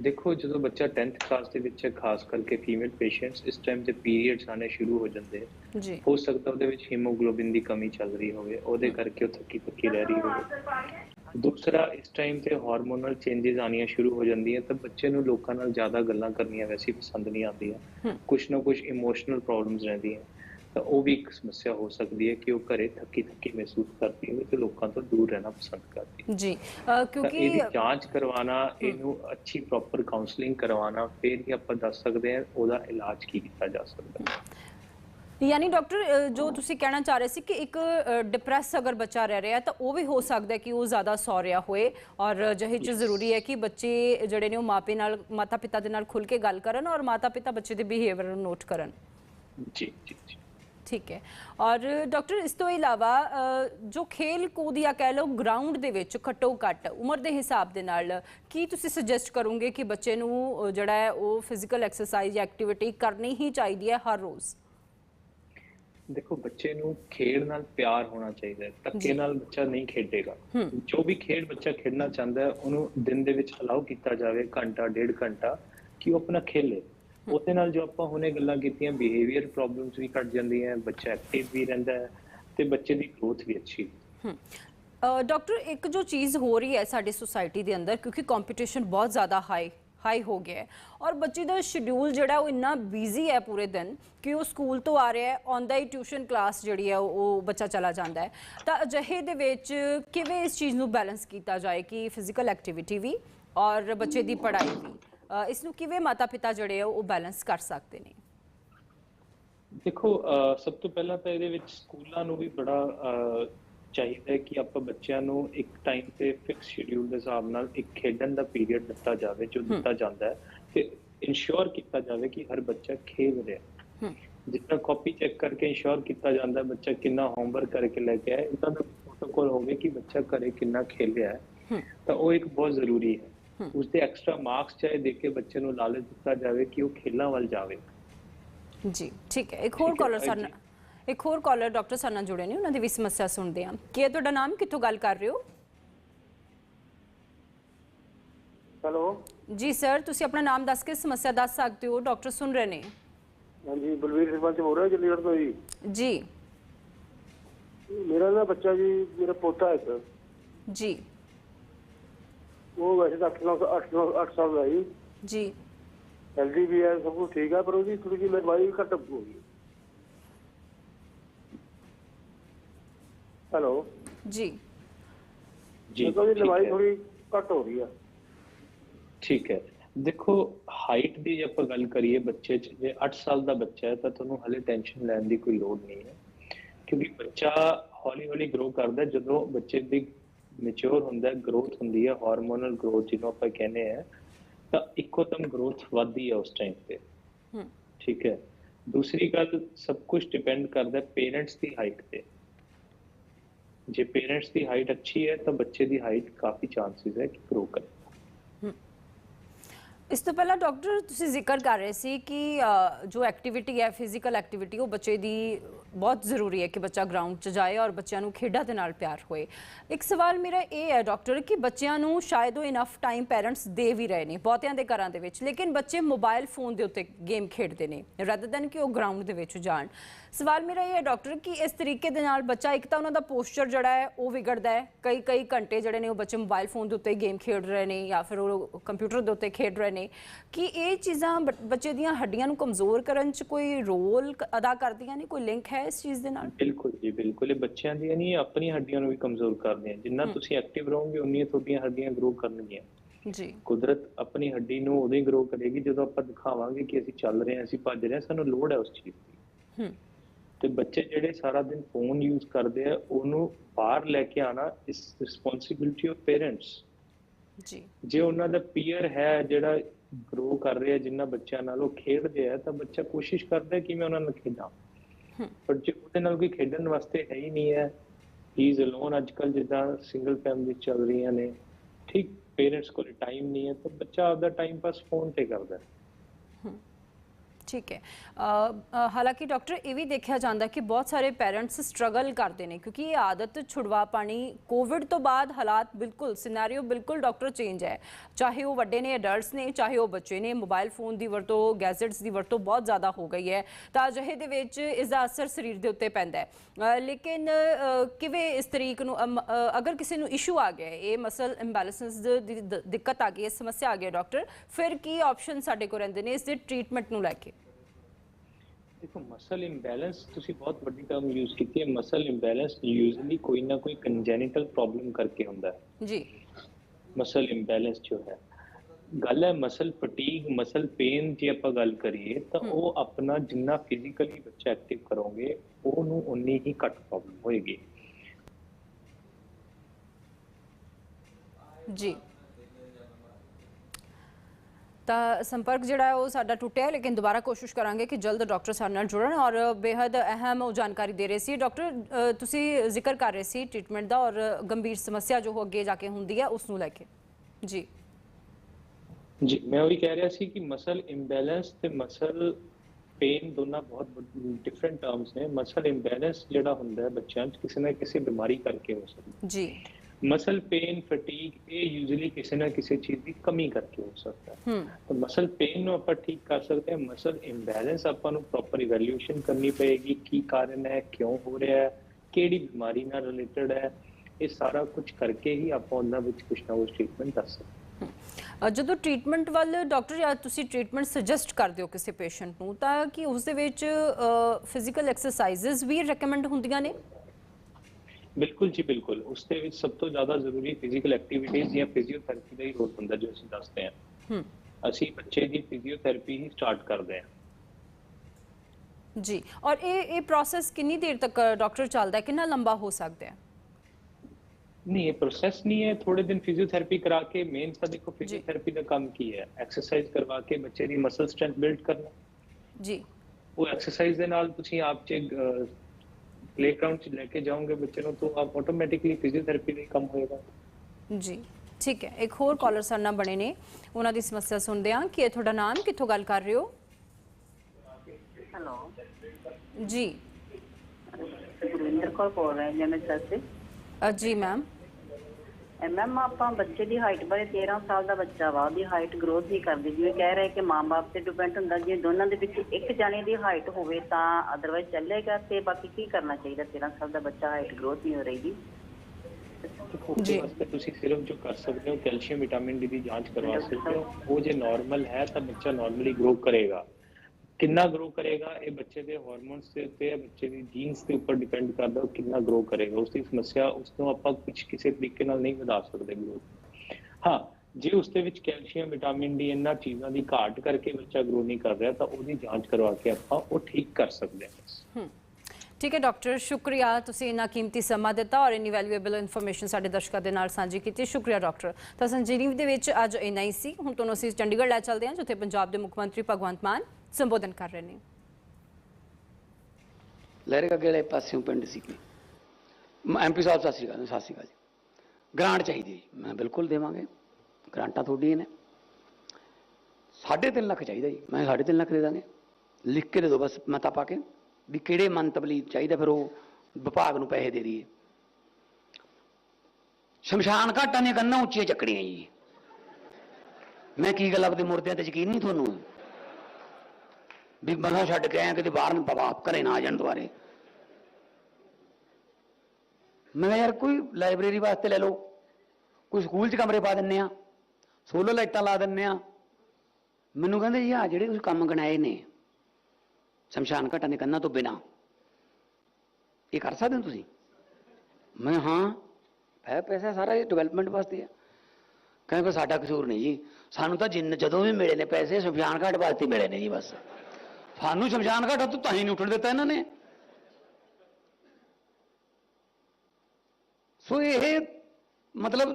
ਦੇਖੋ ਜਦੋਂ ਬੱਚਾ 10th ਕਲਾਸ ਦੇ ਵਿੱਚ ਹੈ ਖਾਸ ਕਰਕੇ ਫੀਮੇਲ ਪੇਸ਼ੈਂਟਸ ਇਸ ਟਾਈਮ ਤੇ ਪੀਰੀਅਡਸ ਆਣੇ ਸ਼ੁਰੂ ਹੋ ਜਾਂਦੇ ਜੀ। ਹੋ ਸਕਦਾ ਉਹਦੇ ਵਿੱਚ ਹੀਮੋਗਲੋਬਿਨ ਦੀ ਕਮੀ ਚੱਲ ਰਹੀ ਹੋਵੇ ਉਹਦੇ ਕਰਕੇ ਉਹ ਥੱਕੀ ਥੱਕੀ ਰਹਿ ਰਹੀ ਹੋਵੇ। ਦੂਸਰਾ ਇਸ ਟਾਈਮ ਤੇ ਹਾਰਮੋਨਲ ਚੇਂਜਸ ਆਣੀਆਂ ਸ਼ੁਰੂ ਹੋ ਜਾਂਦੀਆਂ ਤਾਂ ਬੱਚੇ ਨੂੰ ਲੋਕਾਂ ਨਾਲ ਜ਼ਿਆਦਾ ਗੱਲਾਂ ਕਰਨੀਆਂ ਵੈਸੇ ਪਸੰਦ ਨਹੀਂ ਆਉਂਦੀਆਂ। ਕੁਝ ਨਾ ਕੁਝ ਇਮੋਸ਼ਨਲ ਪ੍ਰੋਬਲਮਸ ਰਹਿੰਦੀਆਂ। ਤਾਂ ਉਹ ਵੀ ਇੱਕ ਸਮੱਸਿਆ ਹੋ ਸਕਦੀ ਹੈ ਕਿ ਉਹ ਘਰੇ ਥੱਕੀ ਥੱਕੀ ਮਹਿਸੂਸ ਕਰਦੀ ਹੋਵੇ ਤੇ ਲੋਕਾਂ ਤੋਂ ਦੂਰ ਰਹਿਣਾ ਪਸੰਦ ਕਰਦੀ ਹੈ। ਜੀ ਕਿਉਂਕਿ ਇਹਦੀ ਜਾਂਚ ਕਰਵਾਉਣਾ ਇਹਨੂੰ ਅੱਛੀ ਪ੍ਰੋਪਰ ਕਾਉਂਸਲਿੰਗ ਕਰਵਾਉਣਾ ਫਿਰ ਹੀ ਆਪਾਂ ਦੱਸ ਸਕਦੇ ਹਾਂ ਉਹਦਾ ਇਲਾਜ ਕੀ ਕੀਤਾ ਜਾ ਸਕਦਾ ਹੈ। ਯਾਨੀ ਡਾਕਟਰ ਜੋ ਤੁਸੀਂ ਕਹਿਣਾ ਚਾਹ ਰਹੇ ਸੀ ਕਿ ਇੱਕ ਡਿਪਰੈਸ ਅਗਰ ਬੱਚਾ ਰਹਿ ਰਿਹਾ ਤਾਂ ਉਹ ਵੀ ਹੋ ਸਕਦਾ ਹੈ ਕਿ ਉਹ ਜ਼ਿਆਦਾ ਸੌ ਰਿਹਾ ਹੋਏ ਔਰ ਜਹੇ ਚ ਜ਼ਰੂਰੀ ਹੈ ਕਿ ਬੱਚੇ ਜਿਹੜੇ ਨੇ ਉਹ ਮਾਪੇ ਨਾਲ ਮਾਤਾ ਪਿਤਾ ਦੇ ਨਾਲ ਖੁੱਲ ਕੇ ਗੱਲ ਕਰਨ ਔਰ ਮਾਤਾ ਪਿਤਾ ਬੱਚੇ ਦੇ ਬਿਹੇਵੀਅਰ ਨੂੰ ਨੋਟ ਕਰਨ। ਜੀ ਜੀ। ਠੀਕ ਹੈ। ਔਰ ਡਾਕਟਰ ਇਸ ਤੋਂ ਇਲਾਵਾ ਜੋ ਖੇਲ ਕੂਦ ਜਾਂ ਕਹਿ ਲਓ ਗਰਾਊਂਡ ਦੇ ਵਿੱਚ ਘੱਟੋ ਘੱਟ ਉਮਰ ਦੇ ਹਿਸਾਬ ਦੇ ਨਾਲ ਕੀ ਤੁਸੀਂ ਸੁਜੈਸਟ ਕਰੋਗੇ ਕਿ ਬੱਚੇ ਨੂੰ ਜਿਹੜਾ ਹੈ ਉਹ ਫਿਜ਼ੀਕਲ ਐਕਸਰਸਾਈਜ਼ ਜਾਂ ਐਕਟੀਵਿਟੀ ਕਰਨੀ ਹੀ ਚਾਹੀਦੀ ਹੈ ਹਰ ਰੋਜ਼? ਦੇਖੋ ਬੱਚੇ ਨੂੰ ਖੇਡ ਨਾਲ ਪਿਆਰ ਹੋਣਾ ਚਾਹੀਦਾ ਹੈ। ਧੱਕੇ ਨਾਲ ਬੱਚਾ ਨਹੀਂ ਖੇਡੇਗਾ। ਜੋ ਵੀ ਖੇਡ ਬੱਚਾ ਖੇਡਣਾ ਚਾਹੁੰਦਾ ਹੈ ਉਹਨੂੰ ਦਿਨ ਦੇ ਵਿੱਚ ਅਲਾਉ ਕੀਤਾ ਜਾਵੇ ਘੰਟਾ ਡੇਢ ਘੰਟਾ ਕਿ ਉਹ ਆਪਣਾ ਖੇਲੇ। ਉਹਦੇ ਨਾਲ ਜੋ ਆਪਾਂ ਹੁਣੇ ਗੱਲਾਂ ਕੀਤੀਆਂ ਬਿਹੇਵੀਅਰ ਪ੍ਰੋਬਲਮਸ ਵੀ ਘਟ ਜਾਂਦੀਆਂ ਬੱਚਾ ਐਕਟਿਵ ਵੀ ਰਹਿੰਦਾ ਹੈ ਤੇ ਬੱਚੇ ਦੀ ਗਰੋਥ ਵੀ ਅੱਛੀ ਅ, ਡਾਕਟਰ ਇੱਕ ਜੋ ਚੀਜ਼ ਹੋ ਰਹੀ ਹੈ ਸਾਡੀ ਸੁਸਾਇਟੀ ਦੇ ਅੰਦਰ ਕਿਉਂਕਿ ਕੰਪੀਟੀਸ਼ਨ ਬਹੁਤ ਜ਼ਿਆਦਾ ਹਾਈ ਹਾਈ ਹੋ ਗਿਆ ਹੈ। ਔਰ ਬੱਚੇ ਦਾ ਸ਼ਡਿਊਲ ਜਿਹੜਾ ਉਹ ਇੰਨਾ ਬਿਜ਼ੀ ਹੈ ਪੂਰੇ ਦਿਨ ਕਿ ਉਹ ਸਕੂਲ ਤੋਂ ਆ ਰਿਹਾ ਹੈ ਔਨ ਦਾ ਹੀ ਟਿਊਸ਼ਨ ਕਲਾਸ ਜਿਹੜੀ ਹੈ ਉਹ ਬੱਚਾ ਚਲਾ ਜਾਂਦਾ ਹੈ। ਤਾਂ ਅਜਿਹੇ ਦੇ ਵਿੱਚ ਕਿਵੇਂ ਇਸ ਚੀਜ਼ ਨੂੰ ਬੈਲੈਂਸ ਕੀਤਾ ਜਾਏ ਕਿ ਫਿਜ਼ੀਕਲ ਐਕਟੀਵਿਟੀ ਵੀ ਔਰ ਬੱਚੇ ਦੀ ਪੜ੍ਹਾਈ ਵੀ? ਇਸ ਨੂੰ ਕਿਵੇਂ ਮਾਤਾ ਪਿਤਾ ਜਿਹੜੇ ਉਹ ਬੈਲੈਂਸ ਕਰ ਸਕਦੇ ਨੇ? ਦੇਖੋ ਸਭ ਤੋਂ ਪਹਿਲਾਂ ਤਾਂ ਇਹਦੇ ਵਿੱਚ ਸਕੂਲਾਂ ਨੂੰ ਵੀ ਬੜਾ ਚਾਹੀਦਾ ਹੈ ਕਿ ਆਪਾਂ ਬੱਚਿਆਂ ਨੂੰ ਇੱਕ ਟਾਈਮ ਤੇ ਫਿਕਸ ਸ਼ਡਿਊਲ ਦੇ ਹਿਸਾਬ ਨਾਲ ਇੱਕ ਖੇਡਣ ਦਾ ਪੀਰੀਅਡ ਦਿੱਤਾ ਜਾਵੇ ਜੋ ਦਿੱਤਾ ਜਾਂਦਾ ਹੈ ਤੇ ਇਨਸ਼ੋਰ ਕੀਤਾ ਜਾਵੇ ਕਿ ਹਰ ਬੱਚਾ ਖੇਡ ਰਿਹਾ ਜਿੱਦਾਂ ਕਾਪੀ ਚੈੱਕ ਕਰਕੇ ਇਨਸ਼ੋਰ ਕੀਤਾ ਜਾਂਦਾ ਬੱਚਾ ਕਿੰਨਾ ਹੋਮਵਰਕ ਕਰਕੇ ਲੈ ਕੇ ਆਇਆ ਇਦਾਂ ਦਾ ਪ੍ਰੋਟੋਕੋਲ ਹੋਵੇ ਕਿ ਬੱਚਾ ਘਰੇ ਕਿੰਨਾ ਖੇਲਿਆ ਹੈ। ਤਾਂ ਉਹ ਇੱਕ ਬਹੁਤ ਜ਼ਰੂਰੀ ਹੈ। ਉਸ ਦੇ ਐਕਸਟਰਾ ਮਾਰਕਸ ਚਾਹੇ ਦੇ ਕੇ ਬੱਚੇ ਨੂੰ ਲਾਲਚ ਦਿੱਤਾ ਜਾਵੇ ਕਿ ਉਹ ਖੇਲਾਂ ਵੱਲ ਜਾਵੇ। ਜੀ ਠੀਕ ਹੈ। ਇੱਕ ਹੋਰ ਹੈ, ਕਾਲਰ ਸਰ ਇੱਕ ਹੋਰ ਕਾਲਰ ਡਾਕਟਰ ਸਰ ਨਾਲ ਜੁੜੇ ਨੇ ਉਹਨਾਂ ਦੀ ਵੀ ਸਮੱਸਿਆ ਸੁਣਦੇ ਹਾਂ। ਕੀ ਹੈ ਤੁਹਾਡਾ ਨਾਮ? ਕਿੱਥੋਂ ਗੱਲ ਕਰ ਰਹੇ ਹੋ? ਹੈਲੋ। ਜੀ ਸਰ ਤੁਸੀਂ ਆਪਣਾ ਨਾਮ ਦੱਸ ਕੇ ਸਮੱਸਿਆ ਦੱਸ ਸਕਦੇ ਹੋ ਡਾਕਟਰ ਸੁਣ ਰਹੇ ਨੇ। ਹਾਂਜੀ ਬਲਵੀਰ ਸਰਪੰਚ ਬੋਲ ਰਿਹਾ ਚੰਡੀਗੜ੍ਹ ਤੋਂ ਜੀ? ਜੀ। ਮੇਰਾ ਨਾ ਬੱਚਾ ਜੀ ਮੇਰਾ ਪੋਤਾ ਇੱਕ ਜੀ। ਉਹ ਵੈਸੇ ਤਾਂ 8 9 8 9 8 ਸਾਲ ਦਾ ਜੀ। ਜੀ ਹੈਲਦੀ ਵੀ ਹੈ ਸਭ ਕੁਝ ਠੀਕ ਹੈ ਪਰ ਉਹਦੀ ਥੋੜੀ ਜਿਹੀ ਲੰਬਾਈ ਘੱਟ ਹੋ ਗਈ। ਹੈਲੋ। ਜੀ। ਜੀ ਉਹਦੀ ਲੰਬਾਈ। ਥੋੜੀ ਘੱਟ ਹੋ ਰਹੀ ਆ। ਠੀਕ ਹੈ। ਦੇਖੋ ਹਾਈਟ ਦੀ ਜੇ ਆਪਾਂ ਗੱਲ ਕਰੀਏ ਬੱਚੇ 'ਚ ਜੇ 8 ਸਾਲ ਦਾ ਬੱਚਾ ਹੈ ਤਾਂ ਤੁਹਾਨੂੰ ਹਲੇ ਟੈਨਸ਼ਨ ਲੈਣ ਦੀ ਕੋਈ ਲੋੜ ਨਹੀਂ ਹੈ। ਕਿਉਂਕਿ ਬੱਚਾ ਹੌਲੀ ਹੌਲੀ ਗਰੋ ਕਰਦਾ। ਜਦੋਂ ਬੱਚੇ ਦੀ ਮੈਚੁਰ ਹੁੰਦਾ ਹੈ ਗਰੋਥ ਹੁੰਦੀ ਹੈ ਹਾਰਮੋਨਲ ਗਰੋਥ ਜਿਹਨੂੰ ਆਪਾਂ ਕਹਿੰਦੇ ਆ ਤਾਂ ਇੱਕੋ ਦਮ ਗਰੋਥ ਵੱਧਦੀ ਹੈ ਉਸ ਟਾਈਮ ਤੇ। ਹਮ, ਠੀਕ ਹੈ। ਦੂਸਰੀ ਗੱਲ ਸਭ ਕੁਝ ਡਿਪੈਂਡ ਕਰਦਾ ਹੈ ਪੇਰੈਂਟਸ ਦੀ ਹਾਈਟ ਤੇ। ਜੇ ਪੇਰੈਂਟਸ ਦੀ ਹਾਈਟ ਅੱਛੀ ਹੈ ਤਾਂ ਬੱਚੇ ਦੀ ਹਾਈਟ ਕਾਫੀ ਚਾਂਸਸ ਹੈ ਕਿ ਗਰੋ ਕਰੇ। ਇਸ ਤੋਂ ਪਹਿਲਾਂ ਡਾਕਟਰ ਤੁਸੀਂ ਜ਼ਿਕਰ ਕਰ ਰਹੇ ਸੀ ਕਿ ਜੋ ਐਕਟੀਵਿਟੀ ਹੈ ਫਿਜ਼ੀਕਲ ਐਕਟੀਵਿਟੀ ਉਹ ਬੱਚੇ ਦੀ ਬਹੁਤ ਜ਼ਰੂਰੀ ਹੈ ਕਿ ਬੱਚਾ ਗਰਾਊਂਡ 'ਚ ਜਾਏ ਔਰ ਬੱਚਿਆਂ ਨੂੰ ਖੇਡਾਂ ਦੇ ਨਾਲ ਪਿਆਰ ਹੋਏ। ਇੱਕ ਸਵਾਲ ਮੇਰਾ ਇਹ ਹੈ ਡਾਕਟਰ ਕਿ ਬੱਚਿਆਂ ਨੂੰ ਸ਼ਾਇਦ ਉਹ ਇਨਫ ਟਾਈਮ ਪੇਰੈਂਟਸ ਦੇ ਵੀ ਰਹੇ ਨੇ, ਬਹੁਤਿਆਂ ਦੇ ਘਰਾਂ ਦੇ ਵਿੱਚ, ਲੇਕਿਨ ਬੱਚੇ ਮੋਬਾਈਲ ਫੋਨ ਦੇ ਉੱਤੇ ਗੇਮ ਖੇਡਦੇ ਨੇ ਰਦਰ ਦਨ ਕਿ ਉਹ ਗਰਾਊਂਡ ਦੇ ਵਿੱਚ ਜਾਣ। ਸਵਾਲ ਮੇਰਾ ਇਹ ਹੈ ਡਾਕਟਰ ਕਿ ਇਸ ਤਰੀਕੇ ਦੇ ਨਾਲ ਬੱਚਾ, ਇੱਕ ਤਾਂ ਉਹਨਾਂ ਦਾ ਪੋਸਚਰ ਜਿਹੜਾ ਹੈ, ਉਹ ਵਿਗੜਦਾ ਹੈ। ਕਈ ਕਈ ਘੰਟੇ ਜਿਹੜੇ ਨੇ ਉਹ ਬੱਚੇ ਮੋਬਾਈਲ ਫੋਨ ਦੇ ਉੱਤੇ ਗੇਮ ਖੇਡ ਰਹੇ ਨੇ ਜਾਂ ਫਿਰ ਉਹ ਕੰਪਿਊਟਰ ਦੇ ਉੱਤੇ ਖੇਡ ਰਹੇ ਨੇ। ਕਿ ਇਹ ਚੀਜ਼ਾਂ ਬ- ਬੱਚੇ ਦੀਆਂ ਹੱਡੀਆਂ ਨੂੰ ਕਮਜ਼ੋਰ ਕਰਨ 'ਚ ਕੋਈ ਰੋਲ ਅਦਾ ਕਰਦੀਆਂ ਨੇ, ਕੋਈ ਲਿੰਕ ਹੈ ਇਸ ਚੀਜ਼ ਦੇ ਨਾਲ? ਬਿਲਕੁਲ ਜੀ ਬਿਲਕੁਲ। ਇਹ ਬੱਚਿਆਂ ਦੀਆਂ ਨਹੀਂ ਆਪਣੀ ਹੱਡੀਆਂ ਨੂੰ ਵੀ ਕਮਜ਼ੋਰ ਕਰਦੇ ਆ ਜਿੰਨਾ ਤੁਸੀਂ ਐਕਟਿਵ ਰਹੋਗੇ ਉਨੀਆਂ ਤੁਹਾਡੀਆਂ ਹੱਡੀਆਂ ਗਰੋ ਕਰਨਗੀਆਂ। ਜੀ। ਕੁਦਰਤ ਆਪਣੀ ਹੱਡੀ ਨੂੰ ਉਦੋਂ ਹੀ ਗਰੋ ਕਰੇਗੀ ਜਦੋਂ ਆਪਾਂ ਦਿਖਾਵਾਂਗੇ ਕਿ ਅਸੀਂ ਚੱਲ ਰਹੇ ਹਾਂ ਅਸੀਂ ਭੱਜ ਰਹੇ ਹਾਂ। ਸਾਨੂੰ ਲੋੜ ਹੈ ਉਸ ਚੀਜ਼ ਦੀ। ਹੂੰ। ਤੇ ਬੱਚੇ ਜਿਹੜੇ ਸਾਰਾ ਦਿਨ ਫੋਨ ਯੂਜ਼ ਕਰਦੇ ਆ ਉਹਨੂੰ ਬਾਹਰ ਲੈ ਕੇ ਆਣਾ ਇਸ ਰਿਸਪੌਂਸਿਬਿਲਟੀ ਆਫ ਪੇਰੈਂਟਸ ਜੀ। ਜੇ ਉਹਨਾਂ ਦਾ ਪੀਅਰ ਹੈ ਜਿਹੜਾ ਗਰੋ ਕਰ ਰਿਹਾ ਜਿੰਨਾ ਬੱਚਿਆਂ ਨਾਲ ਉਹ ਖੇਡਦੇ ਆ ਤਾਂ ਬੱਚਾ ਕੋਸ਼ਿਸ਼ ਕਰਦਾ ਹੈ ਕਿ ਮੈਂ ਉਹਨਾਂ ਨਾਲ ਖੇਡਾਂ। ਹੂੰ। ਪਰ ਜੇ ਉਹਦੇ ਨਾਲ ਕੋਈ ਖੇਡਣ ਵਾਸਤੇ ਹੈ ਹੀ ਨਹੀਂ ਹੈ ਹੀ ਇਜ਼ ਅਲੋਨ ਅੱਜਕੱਲ ਜਿੱਦਾਂ ਸਿੰਗਲ ਫੈਮਿਲੀ ਚੱਲ ਰਹੀਆਂ ਨੇ, ਠੀਕ ਪੇਰੈਂਟਸ ਕੋਲ ਟਾਈਮ ਨਹੀਂ ਹੈ, ਤਾਂ ਬੱਚਾ ਆਪਦਾ ਟਾਈਮ ਪਾਸ ਫੋਨ ਤੇ ਕਰਦਾ ਹੈ। ਠੀਕ ਹੈ। ਹਾਲਾਂਕਿ ਡਾਕਟਰ, ਇਹ ਵੀ ਦੇਖਿਆ ਜਾਂਦਾ ਕਿ ਬਹੁਤ ਸਾਰੇ ਪੈਰੈਂਟਸ ਸਟਰਗਲ ਕਰਦੇ ਨੇ ਕਿਉਂਕਿ ਇਹ ਆਦਤ ਛੁਡਵਾ ਪਾਣੀ, ਕੋਵਿਡ ਤੋਂ ਬਾਅਦ ਹਾਲਾਤ ਬਿਲਕੁਲ ਸਿਨੈਰੀਓ ਬਿਲਕੁਲ ਡਾਕਟਰ ਚੇਂਜ ਹੈ। ਚਾਹੇ ਉਹ ਵੱਡੇ ਨੇ ਅਡਲਟਸ ਨੇ, ਚਾਹੇ ਉਹ ਬੱਚੇ ਨੇ ਮੋਬਾਈਲ ਫੋਨ ਦੀ ਵਰਤੋਂ ਗੈਜਟਸ ਦੀ ਵਰਤੋਂ ਬਹੁਤ ਜ਼ਿਆਦਾ ਹੋ ਗਈ ਹੈ। ਤਾਂ ਅਜਿਹੇ ਦੇ ਵਿੱਚ ਇਸ ਦਾ ਅਸਰ ਸਰੀਰ ਦੇ ਉੱਤੇ ਪੈਂਦਾ ਹੈ। ਲੇਕਿਨ ਕਿਵੇਂ ਇਸ ਤਰੀਕ ਨੂੰ ਅਗਰ ਕਿਸੇ ਨੂੰ ਇਸ਼ੂ ਆ ਗਿਆ ਇਹ ਮਸਲ ਇੰਬੈਲੈਂਸਸ ਦੀ ਦਿੱਕਤ ਆ ਗਈ ਹੈ ਸਮੱਸਿਆ ਆ ਗਈ ਹੈ ਡਾਕਟਰ, ਫਿਰ ਕੀ ਆਪਸ਼ਨ ਸਾਡੇ ਕੋਲ ਰਹਿੰਦੇ ਨੇ, ਇਸ ਦੇ ਟ੍ਰੀਟਮੈਂਟ ਨੂੰ ਲੈ ਕੇ? ਦੇਖੋ ਮਸਲ ਇੰਬੈਲੈਂਸ ਤੁਸੀਂ ਬਹੁਤ ਵੱਡੀ ਟਰਮ ਯੂਜ਼ ਕੀਤੀ ਹੈ। ਮਸਲ ਇੰਬੈਲੈਂਸ ਯੂਜ਼ਲੀ ਕੋਈ ਨਾ ਕੋਈ ਕੰਜੈਨੀਟਲ ਪ੍ਰੋਬਲਮ ਕਰਕੇ ਹੁੰਦਾ ਹੈ। ਜੀ। ਮਸਲ ਇੰਬੈਲੈਂਸ ਜੋ ਹੈ। ਗੱਲ ਹੈ ਮਸਲ ਫਟੀਗ ਮਸਲ ਪੇਨ ਜੇ ਆਪਾਂ ਗੱਲ ਕਰੀਏ ਤਾਂ ਉਹ ਆਪਣਾ ਜਿੰਨਾ ਫਿਜ਼ੀਕਲੀ ਬੱਚਾ ਐਕਟਿਵ ਕਰੋਗੇ ਉਹਨੂੰ ਉਨੀ ਹੀ ਘੱਟ ਪ੍ਰੋਬਲਮ ਹੋਏਗੀ। ਜੀ। ਤਾਂ ਸੰਪਰਕ ਜਿਹੜਾ ਉਹ ਸਾਡਾ ਟੁੱਟਿਆ ਲੇਕਿਨ ਦੁਬਾਰਾ ਕੋਸ਼ਿਸ਼ ਕਰਾਂਗੇ ਕਿ ਜਲਦ ਡਾਕਟਰ ਸਾਡੇ ਨਾਲ ਜੁੜਨ ਔਰ ਬੇहद ਅਹਿਮ ਉਹ ਜਾਣਕਾਰੀ ਦੇ ਰਹੇ ਸੀ। ਡਾਕਟਰ ਤੁਸੀਂ ਜ਼ਿਕਰ ਕਰ ਰਹੇ ਸੀ ਟ੍ਰੀਟਮੈਂਟ ਦਾ ਔਰ ਗੰਭੀਰ ਸਮੱਸਿਆ ਜੋ ਅੱਗੇ ਜਾ ਕੇ ਹੁੰਦੀ ਹੈ ਉਸ ਨੂੰ ਲੈ ਕੇ। ਜੀ। ਜੀ ਮੈਂ ਉਹੀ ਕਹਿ ਰਿਹਾ ਸੀ ਕਿ ਮਸਲ ਇੰਬੈਲੈਂਸ ਤੇ ਮਸਲ ਪੇਨ ਦੋਨਾਂ ਬਹੁਤ ਡਿਫਰੈਂਟ ਟਰਮਸ ਨੇ। ਮਸਲ ਇੰਬੈਲੈਂਸ ਜਿਹੜਾ ਹੁੰਦਾ ਹੈ ਬੱਚਿਆਂ 'ਚ ਕਿਸੇ ਨਾ ਕਿਸੇ ਬਿਮਾਰੀ ਕਰਕੇ ਹੋ ਸਕਦਾ ਜੀ। ਮਸਲ ਪੇਨ ਫਟੀਗ ਇਹ ਯੂਜ਼ਲੀ ਕਿਸੇ ਨਾ ਕਿਸੇ ਚੀਜ਼ ਦੀ ਕਮੀ ਕਰਕੇ ਹੋ ਸਕਦਾ ਹੈ। ਤਾਂ ਮਸਲ ਪੇਨ ਨੂੰ ਆਪਾਂ ਠੀਕ ਕਰ ਸਕਦੇ ਹਾਂ। ਮਸਲ ਇੰਬੈਲੈਂਸ ਆਪਾਂ ਨੂੰ ਪ੍ਰੋਪਰ ਇਵੈਲੂਏਸ਼ਨ ਕਰਨੀ ਪਏਗੀ। ਕੀ ਕਾਰਨ ਹੈ? ਕਿਉਂ ਹੋ ਰਿਹਾ ਹੈ? ਕਿਹੜੀ ਬਿਮਾਰੀ ਨਾਲ ਰਿਲੇਟਡ ਹੈ? ਇਹ ਸਾਰਾ ਕੁਝ ਕਰਕੇ ਹੀ ਆਪਾਂ ਉਹਨਾਂ ਵਿੱਚ ਕੁਝ ਨਾ ਕੁਝ ਟ੍ਰੀਟਮੈਂਟ ਕਰ ਸਕਦੇ ਹਾਂ। ਜਦੋਂ ਟ੍ਰੀਟਮੈਂਟ ਵੱਲ ਡਾਕਟਰ ਜਾਂ ਤੁਸੀਂ ਟ੍ਰੀਟਮੈਂਟ ਸੁਜੈਸਟ ਕਰਦੇ ਹੋ ਕਿਸੇ ਪੇਸ਼ੈਂਟ ਨੂੰ ਤਾਂ ਕਿ ਉਸ ਦੇ ਵਿੱਚ ਫਿਜ਼ੀਕਲ ਐਕਸਰਸਾਈਜ਼ਸ ਵੀ ਰეკਮੈਂਡ ਹੁੰਦੀਆਂ ਨੇ? ਬਿਲਕੁਲ ਜੀ ਬਿਲਕੁਲ। ਉਸ ਦੇ ਵਿੱਚ ਸਭ ਤੋਂ ਜ਼ਿਆਦਾ ਜ਼ਰੂਰੀ ਫਿਜ਼ੀਕਲ ਐਕਟੀਵਿਟੀਜ਼ ਜਾਂ ਫਿਜ਼ੀਓਥੈਰੇਪੀ ਦਾ ਹੀ ਰੋਲ ਹੁੰਦਾ ਜੋ ਅਸੀਂ ਦੱਸਦੇ ਹਾਂ। ਹੂੰ। ਅਸੀਂ ਬੱਚੇ ਦੀ ਫਿਜ਼ੀਓਥੈਰੇਪੀ ਹੀ ਸਟਾਰਟ ਕਰਦੇ ਹਾਂ। ਜੀ ਔਰ ਇਹ ਇਹ ਪ੍ਰੋਸੈਸ ਕਿੰਨੀ ਦੇਰ ਤੱਕ ਡਾਕਟਰ ਚੱਲਦਾ ਹੈ? ਕਿੰਨਾ ਲੰਬਾ ਹੋ ਸਕਦਾ ਹੈ? ਨਹੀਂ ਇਹ ਪ੍ਰੋਸੈਸ ਨਹੀਂ ਹੈ। ਥੋੜੇ ਦਿਨ ਫਿਜ਼ੀਓਥੈਰੇਪੀ ਕਰਾ ਕੇ ਮੇਨ ਤਾਂ ਦੇਖੋ ਫਿਜ਼ੀਓਥੈਰੇਪੀ ਦਾ ਕੰਮ ਕੀ ਹੈ? ਐਕਸਰਸਾਈਜ਼ ਕਰਵਾ ਕੇ ਬੱਚੇ ਦੀ ਮਸਲ ਸਟਰੈਂਥ ਬਿਲਡ ਕਰਨਾ। ਜੀ। ਉਹ ਐਕਸਰਸਾਈਜ਼ ਦੇ ਨਾਲ ਤੁਸੀਂ ਆਪ ਚ ਪਲੇਗਰਾਉਂਡ ਚ ਲੈ ਕੇ ਜਾਓਗੇ ਬੱਚੇ ਨੂੰ ਤਾਂ ਆਪ ਆਟੋਮੈਟਿਕਲੀ ਫਿਜ਼ੀਓਥੈਰੇਪੀ ਹੀ ਕੰਮ ਹੋਏਗਾ। ਜੀ ਠੀਕ ਹੈ। ਇੱਕ ਹੋਰ ਕਾਲਰ ਸਾਡੇ ਨਾਲ ਬਣੇ ਨੇ। ਉਹਨਾਂ ਦੀ ਸਮੱਸਿਆ ਸੁਣਦੇ ਹਾਂ ਕੀ ਤੁਹਾਡਾ ਨਾਮ ਕਿੱਥੋਂ ਗੱਲ ਕਰ ਰਹੇ ਹੋ? ਹੈਲੋ। ਜੀ। ਗੁਰਵਿੰਦਰ ਕੌਰ ਬੋਲ ਰਹੇ ਹਾਂ ਮੈਂ ਸੇ ਅ, ਜੀ ਮੈਮ। ਮੈਮ ਆਪਾਂ ਬੱਚੇ ਦੀ ਹਾਈਟ ਬਾਰੇ 13 ਸਾਲ ਦਾ ਬੱਚਾ ਵਾ ਉਹਦੀ ਹਾਈਟ ਗਰੋਥ ਨਹੀਂ ਕਰਦੀ। ਜਿਵੇਂ ਕਹਿ ਰਹੇ ਕਿ ਮਾਂ-ਬਾਪ ਤੇ ਡਿਪੈਂਡ ਹੁੰਦਾ ਜੇ ਦੋਨਾਂ ਦੇ ਵਿੱਚ ਇੱਕ ਜਾਣੇ ਦੀ ਹਾਈਟ ਹੋਵੇ ਤਾਂ ਅਦਰਵਾਈਜ਼ ਚੱਲੇਗਾ ਤੇ ਬਾਕੀ ਕੀ ਕਰਨਾ ਚਾਹੀਦਾ? 13 ਸਾਲ ਦਾ ਬੱਚਾ ਹਾਈਟ ਗਰੋਥ ਨਹੀਂ ਹੋ ਰਹੀ ਜੀ ਜੀ। ਵਾਸਤੇ ਤੁਸੀਂ ਸਿਰਫ ਜੋ ਕਰ ਸਕਦੇ ਹੋ ਕੈਲਸ਼ੀਅਮ ਵਿਟਾਮਿਨ ਡੀ ਦੀ ਜਾਂਚ ਕਰਵਾ ਸਕਦੇ ਹੋ। ਉਹ ਜੇ ਨਾਰਮਲ ਹੈ ਤਾਂ ਬੱਚਾ ਨਾਰਮਲੀ ਗਰੋ ਕਰੇਗਾ। ਕਿੰਨਾ ਗਰੋ ਕਰੇਗਾ, ਇਹ ਬੱਚੇ ਦੇ ਹਾਰਮੋਨਸ ਦੇ ਉੱਤੇ ਬੱਚੇ ਦੀ ਜੀਨਸ ਦੇ ਉੱਪਰ ਡਿਪੈਂਡ ਕਰਦਾ ਉਹ ਕਿੰਨਾ ਗਰੋ ਕਰੇਗਾ। ਉਸ ਦੀ ਸਮੱਸਿਆ, ਉਸ ਨੂੰ ਆਪਾਂ ਕੁਝ ਕਿਸੇ ਤਰੀਕੇ ਨਾਲ ਨਹੀਂ ਵਧਾ ਸਕਦੇ ਗਰੋਥ ਹਾਂ, ਜੇ ਉਸ ਦੇ ਵਿੱਚ ਕੈਲਸ਼ੀਅਮ ਵਿਟਾਮਿਨ ਡੀ ਇਹਨਾਂ ਚੀਜ਼ਾਂ ਦੀ ਘਾਟ ਕਰਕੇ ਬੱਚਾ ਗਰੋ ਨਹੀਂ ਕਰ ਰਿਹਾ, ਤਾਂ ਉਹਦੀ ਜਾਂਚ ਕਰਵਾ ਕੇ ਆਪਾਂ ਉਹ ਠੀਕ ਕਰ ਸਕਦੇ ਹਾਂ। ਠੀਕ ਹੈ ਡਾਕਟਰ ਸ਼ੁਕਰੀਆ ਤੁਸੀਂ ਇੰਨਾ ਕੀਮਤੀ ਸਮਾਂ ਦਿੱਤਾ ਔਰ ਇਨੀ ਵੈਲਿਊਏਬਲ ਇਨਫੋਰਮੇਸ਼ਨ ਸਾਡੇ ਦਰਸ਼ਕਾਂ ਦੇ ਨਾਲ ਸਾਂਝੀ ਕੀਤੀ। ਸ਼ੁਕਰੀਆ ਡਾਕਟਰ ਤਾਂ ਸੰਜੀਵਨੀ ਦੇ ਵਿੱਚ ਅੱਜ ਇੰਨਾ ਹੀ ਸੀ। ਹੁਣ ਤੁਹਾਨੂੰ ਅਸੀਂ ਚੰਡੀਗੜ੍ਹ ਲੈ ਚੱਲਦੇ ਹਾਂ, ਜਿੱਥੇ ਪੰਜਾਬ ਦੇ ਮੁੱਖ ਮੰਤਰੀ ਭਗਵੰਤ ਮਾਨ ਸੰਬੋਧਨ ਕਰ ਰਹੇ ਨੇ। ਲਹਿਰੇਗਾ ਅੱਗੇ ਵਾਲੇ ਪਾਸਿਓਂ ਪਿੰਡ ਸੀ ਕੋਈ। ਐਮਪੀ ਸਾਹਿਬ, ਸਤਿ ਸ਼੍ਰੀ ਅਕਾਲ, ਸਤਿ ਸ਼੍ਰੀ ਅਕਾਲ ਜੀ। ਗ੍ਰਾਂਟ ਚਾਹੀਦੀ ਜੀ, ਮੈਂ ਬਿਲਕੁਲ ਦੇਵਾਂਗੇ। ਗ੍ਰਾਂਟਾਂ ਤੁਹਾਡੀਆਂ ਨੇ। 3.5 ਲੱਖ ਚਾਹੀਦਾ ਜੀ, ਮੈਂ 3.5 ਲੱਖ ਦੇ ਦਾਂਗੇ। ਲਿਖ ਕੇ ਦੇ ਦਿਓ ਬਸ ਮਤਾ ਪਾ ਕੇ ਵੀ ਕਿਹੜੇ ਮੰਤਬਲੀ ਚਾਹੀਦਾ, ਫਿਰ ਉਹ ਵਿਭਾਗ ਨੂੰ ਪੈਸੇ ਦੇ ਦਈਏ। ਸ਼ਮਸ਼ਾਨ ਘਾਟਾਂ ਦੀਆਂ ਕੰਨਾਂ ਉੱਚੀਆਂ ਚੱਕੜੀਆਂ ਜੀ। ਮੈਂ ਕੀ ਗੱਲ ਆਪਦੇ ਮੁਰਦਿਆਂ ਤੇ ਯਕੀਨ ਨਹੀਂ ਤੁਹਾਨੂੰ? ਵੀ ਮਸਾਂ ਛੱਡ ਕੇ ਆਇਆ, ਕਿਤੇ ਬਾਹਰ ਨੂੰ ਬਾਪ ਘਰੇ ਨਾ ਆ ਜਾਣ ਦੁਆਰੇ ਮੈਂ ਯਾਰ ਕੋਈ ਲਾਇਬ੍ਰੇਰੀ ਵਾਸਤੇ ਲੈ ਲਓ, ਕੋਈ ਸਕੂਲ 'ਚ ਕਮਰੇ ਪਾ ਦਿੰਨੇ ਆ, ਸੋਲਰ ਲਾਈਟਾਂ ਲਾ ਦਿੰਨੇ ਆ। ਮੈਨੂੰ ਕਹਿੰਦੇ ਜੀ ਆ ਜਿਹੜੇ ਤੁਸੀਂ ਕੰਮ ਗਣਾਏ ਨੇ, ਸ਼ਮਸ਼ਾਨ ਘਾਟਾਂ ਦੇ ਕੰਨਾਂ ਤੋਂ ਬਿਨਾ, ਇਹ ਕਰ ਸਕਦੇ ਹੋ ਤੁਸੀਂ? ਮੈਂ ਹਾਂ। ਹੈ ਪੈਸਾ ਸਾਰਾ ਇਹ ਡਿਵੈਲਪਮੈਂਟ ਵਾਸਤੇ ਆ। ਕਹਿੰਦੇ, ਕੋਈ ਸਾਡਾ ਕਸੂਰ ਨਹੀਂ ਜੀ। ਸਾਨੂੰ ਤਾਂ ਜਿੰਨ ਜਦੋਂ ਵੀ ਮਿਲੇ ਨੇ ਪੈਸੇ, ਸ਼ਮਸ਼ਾਨ ਘਾਟ ਵਾਸਤੇ ਮਿਲੇ ਨੇ ਜੀ ਬਸ। ਸਾਨੂੰ ਸ਼ਮਸ਼ਾਨ ਘਾਟ ਤੋਂ ਤਾਂ ਹੀ ਨਹੀਂ ਉੱਠਣ ਦਿੱਤਾ ਇਹਨਾਂ ਨੇ। ਸੋ ਇਹ ਮਤਲਬ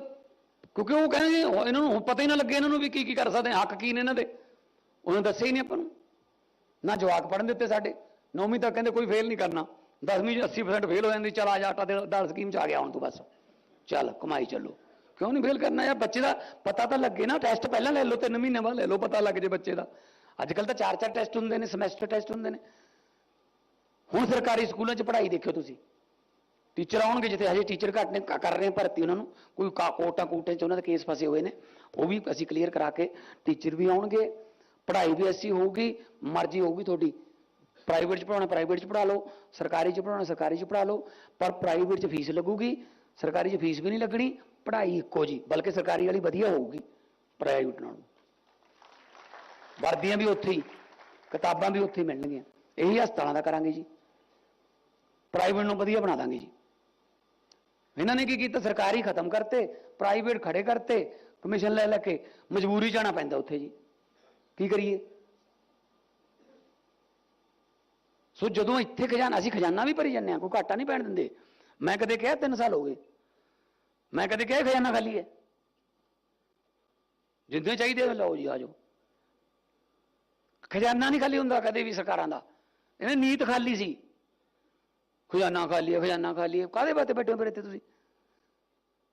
ਕਿਉਂਕਿ ਉਹ ਕਹਿੰਦੇ ਇਹਨਾਂ ਨੂੰ ਪਤਾ ਹੀ ਨਾ ਲੱਗੇ ਇਹਨਾਂ ਨੂੰ ਵੀ ਕੀ ਕੀ ਕਰ ਸਕਦੇ, ਹੱਕ ਕੀ ਨੇ ਇਹਨਾਂ ਦੇ। ਉਹਨਾਂ ਨੇ ਦੱਸਿਆ ਹੀ ਨਹੀਂ ਆਪਾਂ ਨੂੰ। ਨਾ ਜਵਾਕ ਪੜਨ ਦਿੱਤੇ ਸਾਡੇ ਨੌਵੀਂ ਤੱਕ ਕਹਿੰਦੇ ਕੋਈ ਫੇਲ ਨਹੀਂ ਕਰਨਾ। 10ਵੀਂ 'ਚ 80% ਫੇਲ ਹੋ ਜਾਂਦੀ, ਚਲ ਆ ਜਾ, ਆਟਾ ਦੇ ਦਾਲ ਸਕੀਮ 'ਚ ਆ ਗਿਆ ਹੁਣ ਤੂੰ ਬਸ। ਚੱਲ, ਕਮਾਈ ਚੱਲੋ। ਕਿਉਂ ਨਹੀਂ ਫੇਲ ਕਰਨਾ ਯਾਰ? ਬੱਚੇ ਦਾ ਪਤਾ ਤਾਂ ਲੱਗੇ ਨਾ ਟੈਸਟ ਪਹਿਲਾਂ ਲੈ ਲਓ, ਤਿੰਨ ਮਹੀਨੇ ਬਾਅਦ ਲੈ ਲਓ, ਪਤਾ ਲੱਗ ਜੇ ਬੱਚੇ ਦਾ। ਅੱਜ ਕੱਲ ਤਾਂ ਚਾਰ ਚਾਰ ਟੈਸਟ ਹੁੰਦੇ ਨੇ, ਸਮੈਸਟਰ ਟੈਸਟ ਹੁੰਦੇ ਨੇ। ਹੁਣ ਸਰਕਾਰੀ ਸਕੂਲਾਂ 'ਚ ਪੜ੍ਹਾਈ ਦੇਖਿਓ ਤੁਸੀਂ। ਟੀਚਰ ਆਉਣਗੇ ਜਿੱਥੇ ਹਜੇ ਟੀਚਰ ਘੱਟ ਨੇ, ਕ- ਕਰ ਰਹੇ ਭਰਤੀ ਉਹਨਾਂ ਨੂੰ। ਕੋਈ ਕਾ- ਕੋਟਾਂ ਕੋਟੇ 'ਚ ਉਹਨਾਂ ਦੇ ਕੇਸ ਫਸੇ ਹੋਏ ਨੇ। ਉਹ ਵੀ ਅਸੀਂ ਕਲੀਅਰ ਕਰਾ ਕੇ ਟੀਚਰ ਵੀ ਆਉਣਗੇ। ਪੜ੍ਹਾਈ ਵੀ ਐਸੀ ਹੋਊਗੀ, ਮਰਜ਼ੀ ਹੋਊਗੀ ਤੁਹਾਡੀ। ਪ੍ਰਾਈਵੇਟ 'ਚ ਪੜਾਉਣਾ ਪ੍ਰਾਈਵੇਟ 'ਚ ਪੜ੍ਹਾ ਲਓ। ਸਰਕਾਰੀ 'ਚ ਪੜਾਉਣਾ ਸਰਕਾਰੀ 'ਚ ਪੜ੍ਹਾ ਲਓ। ਪਰ ਪ੍ਰਾਈਵੇਟ 'ਚ ਫੀਸ ਲੱਗੂਗੀ। ਸਰਕਾਰੀ 'ਚ ਫੀਸ ਵੀ ਨਹੀਂ ਲੱਗਣੀ। ਪੜ੍ਹਾਈ ਇੱਕੋ ਜੀ ਬਲਕਿ ਸਰਕਾਰੀ ਵਾਲੀ ਵਧੀਆ ਹੋਊਗੀ। ਪ੍ਰਾਈਵੇਟ ਨਾਲੋਂ। ਵਰਦੀਆਂ ਵੀ ਉੱਥੇ ਹੀ, ਕਿਤਾਬਾਂ ਵੀ ਉੱਥੇ ਹੀ ਮਿਲਣਗੀਆਂ। ਇਹੀ ਹਸਪਤਾਲਾਂ ਦਾ ਕਰਾਂਗੇ ਜੀ। ਪ੍ਰਾਈਵੇਟ ਨੂੰ ਵਧੀਆ ਬਣਾ ਦਾਂਗੇ ਜੀ। ਇਹਨਾਂ ਨੇ ਕੀ ਕੀਤਾ? ਸਰਕਾਰੀ ਖਤਮ ਕਰਤੇ ਪ੍ਰਾਈਵੇਟ ਖੜੇ ਕਰਤੇ ਕਮਿਸ਼ਨ ਲੈ ਲੈ ਕੇ ਮਜਬੂਰੀ ਜਾਣਾ ਪੈਂਦਾ ਉੱਥੇ ਜੀ। ਕੀ ਕਰੀਏ? ਸੋ ਜਦੋਂ ਇੱਥੇ ਖਜ਼ਾਨਾ, ਅਸੀਂ ਖਜ਼ਾਨਾ ਵੀ ਭਰੀ ਜਾਂਦੇ ਆ ਕੋਈ ਘਾਟਾ ਨਹੀਂ ਪੈਣ ਦਿੰਦੇ। ਮੈਂ ਕਦੇ ਕਿਹਾ 3 ਸਾਲ ਹੋ ਗਏ। ਮੈਂ ਕਦੇ ਕਿਹਾ ਖਜ਼ਾਨਾ ਖਾਲੀ ਹੈ। ਜਿੰਨੇ ਚਾਹੀਦੇ ਲਓ ਜੀ ਆਜੋ ਖਜ਼ਾਨਾ ਨਹੀਂ ਖਾਲੀ ਹੁੰਦਾ ਕਦੇ ਵੀ ਸਰਕਾਰਾਂ ਦਾ। ਇਹਨੇ ਨੀਤ ਖਾਲੀ ਸੀ। ਖਜ਼ਾਨਾ ਖਾਲੀ ਹੈ, ਖਜ਼ਾਨਾ ਖਾਲੀ ਹੈ। ਕਾਹਦੇ ਵਾਸਤੇ ਬੈਠੇ ਹੋ ਫਿਰ ਇੱਥੇ ਤੁਸੀਂ?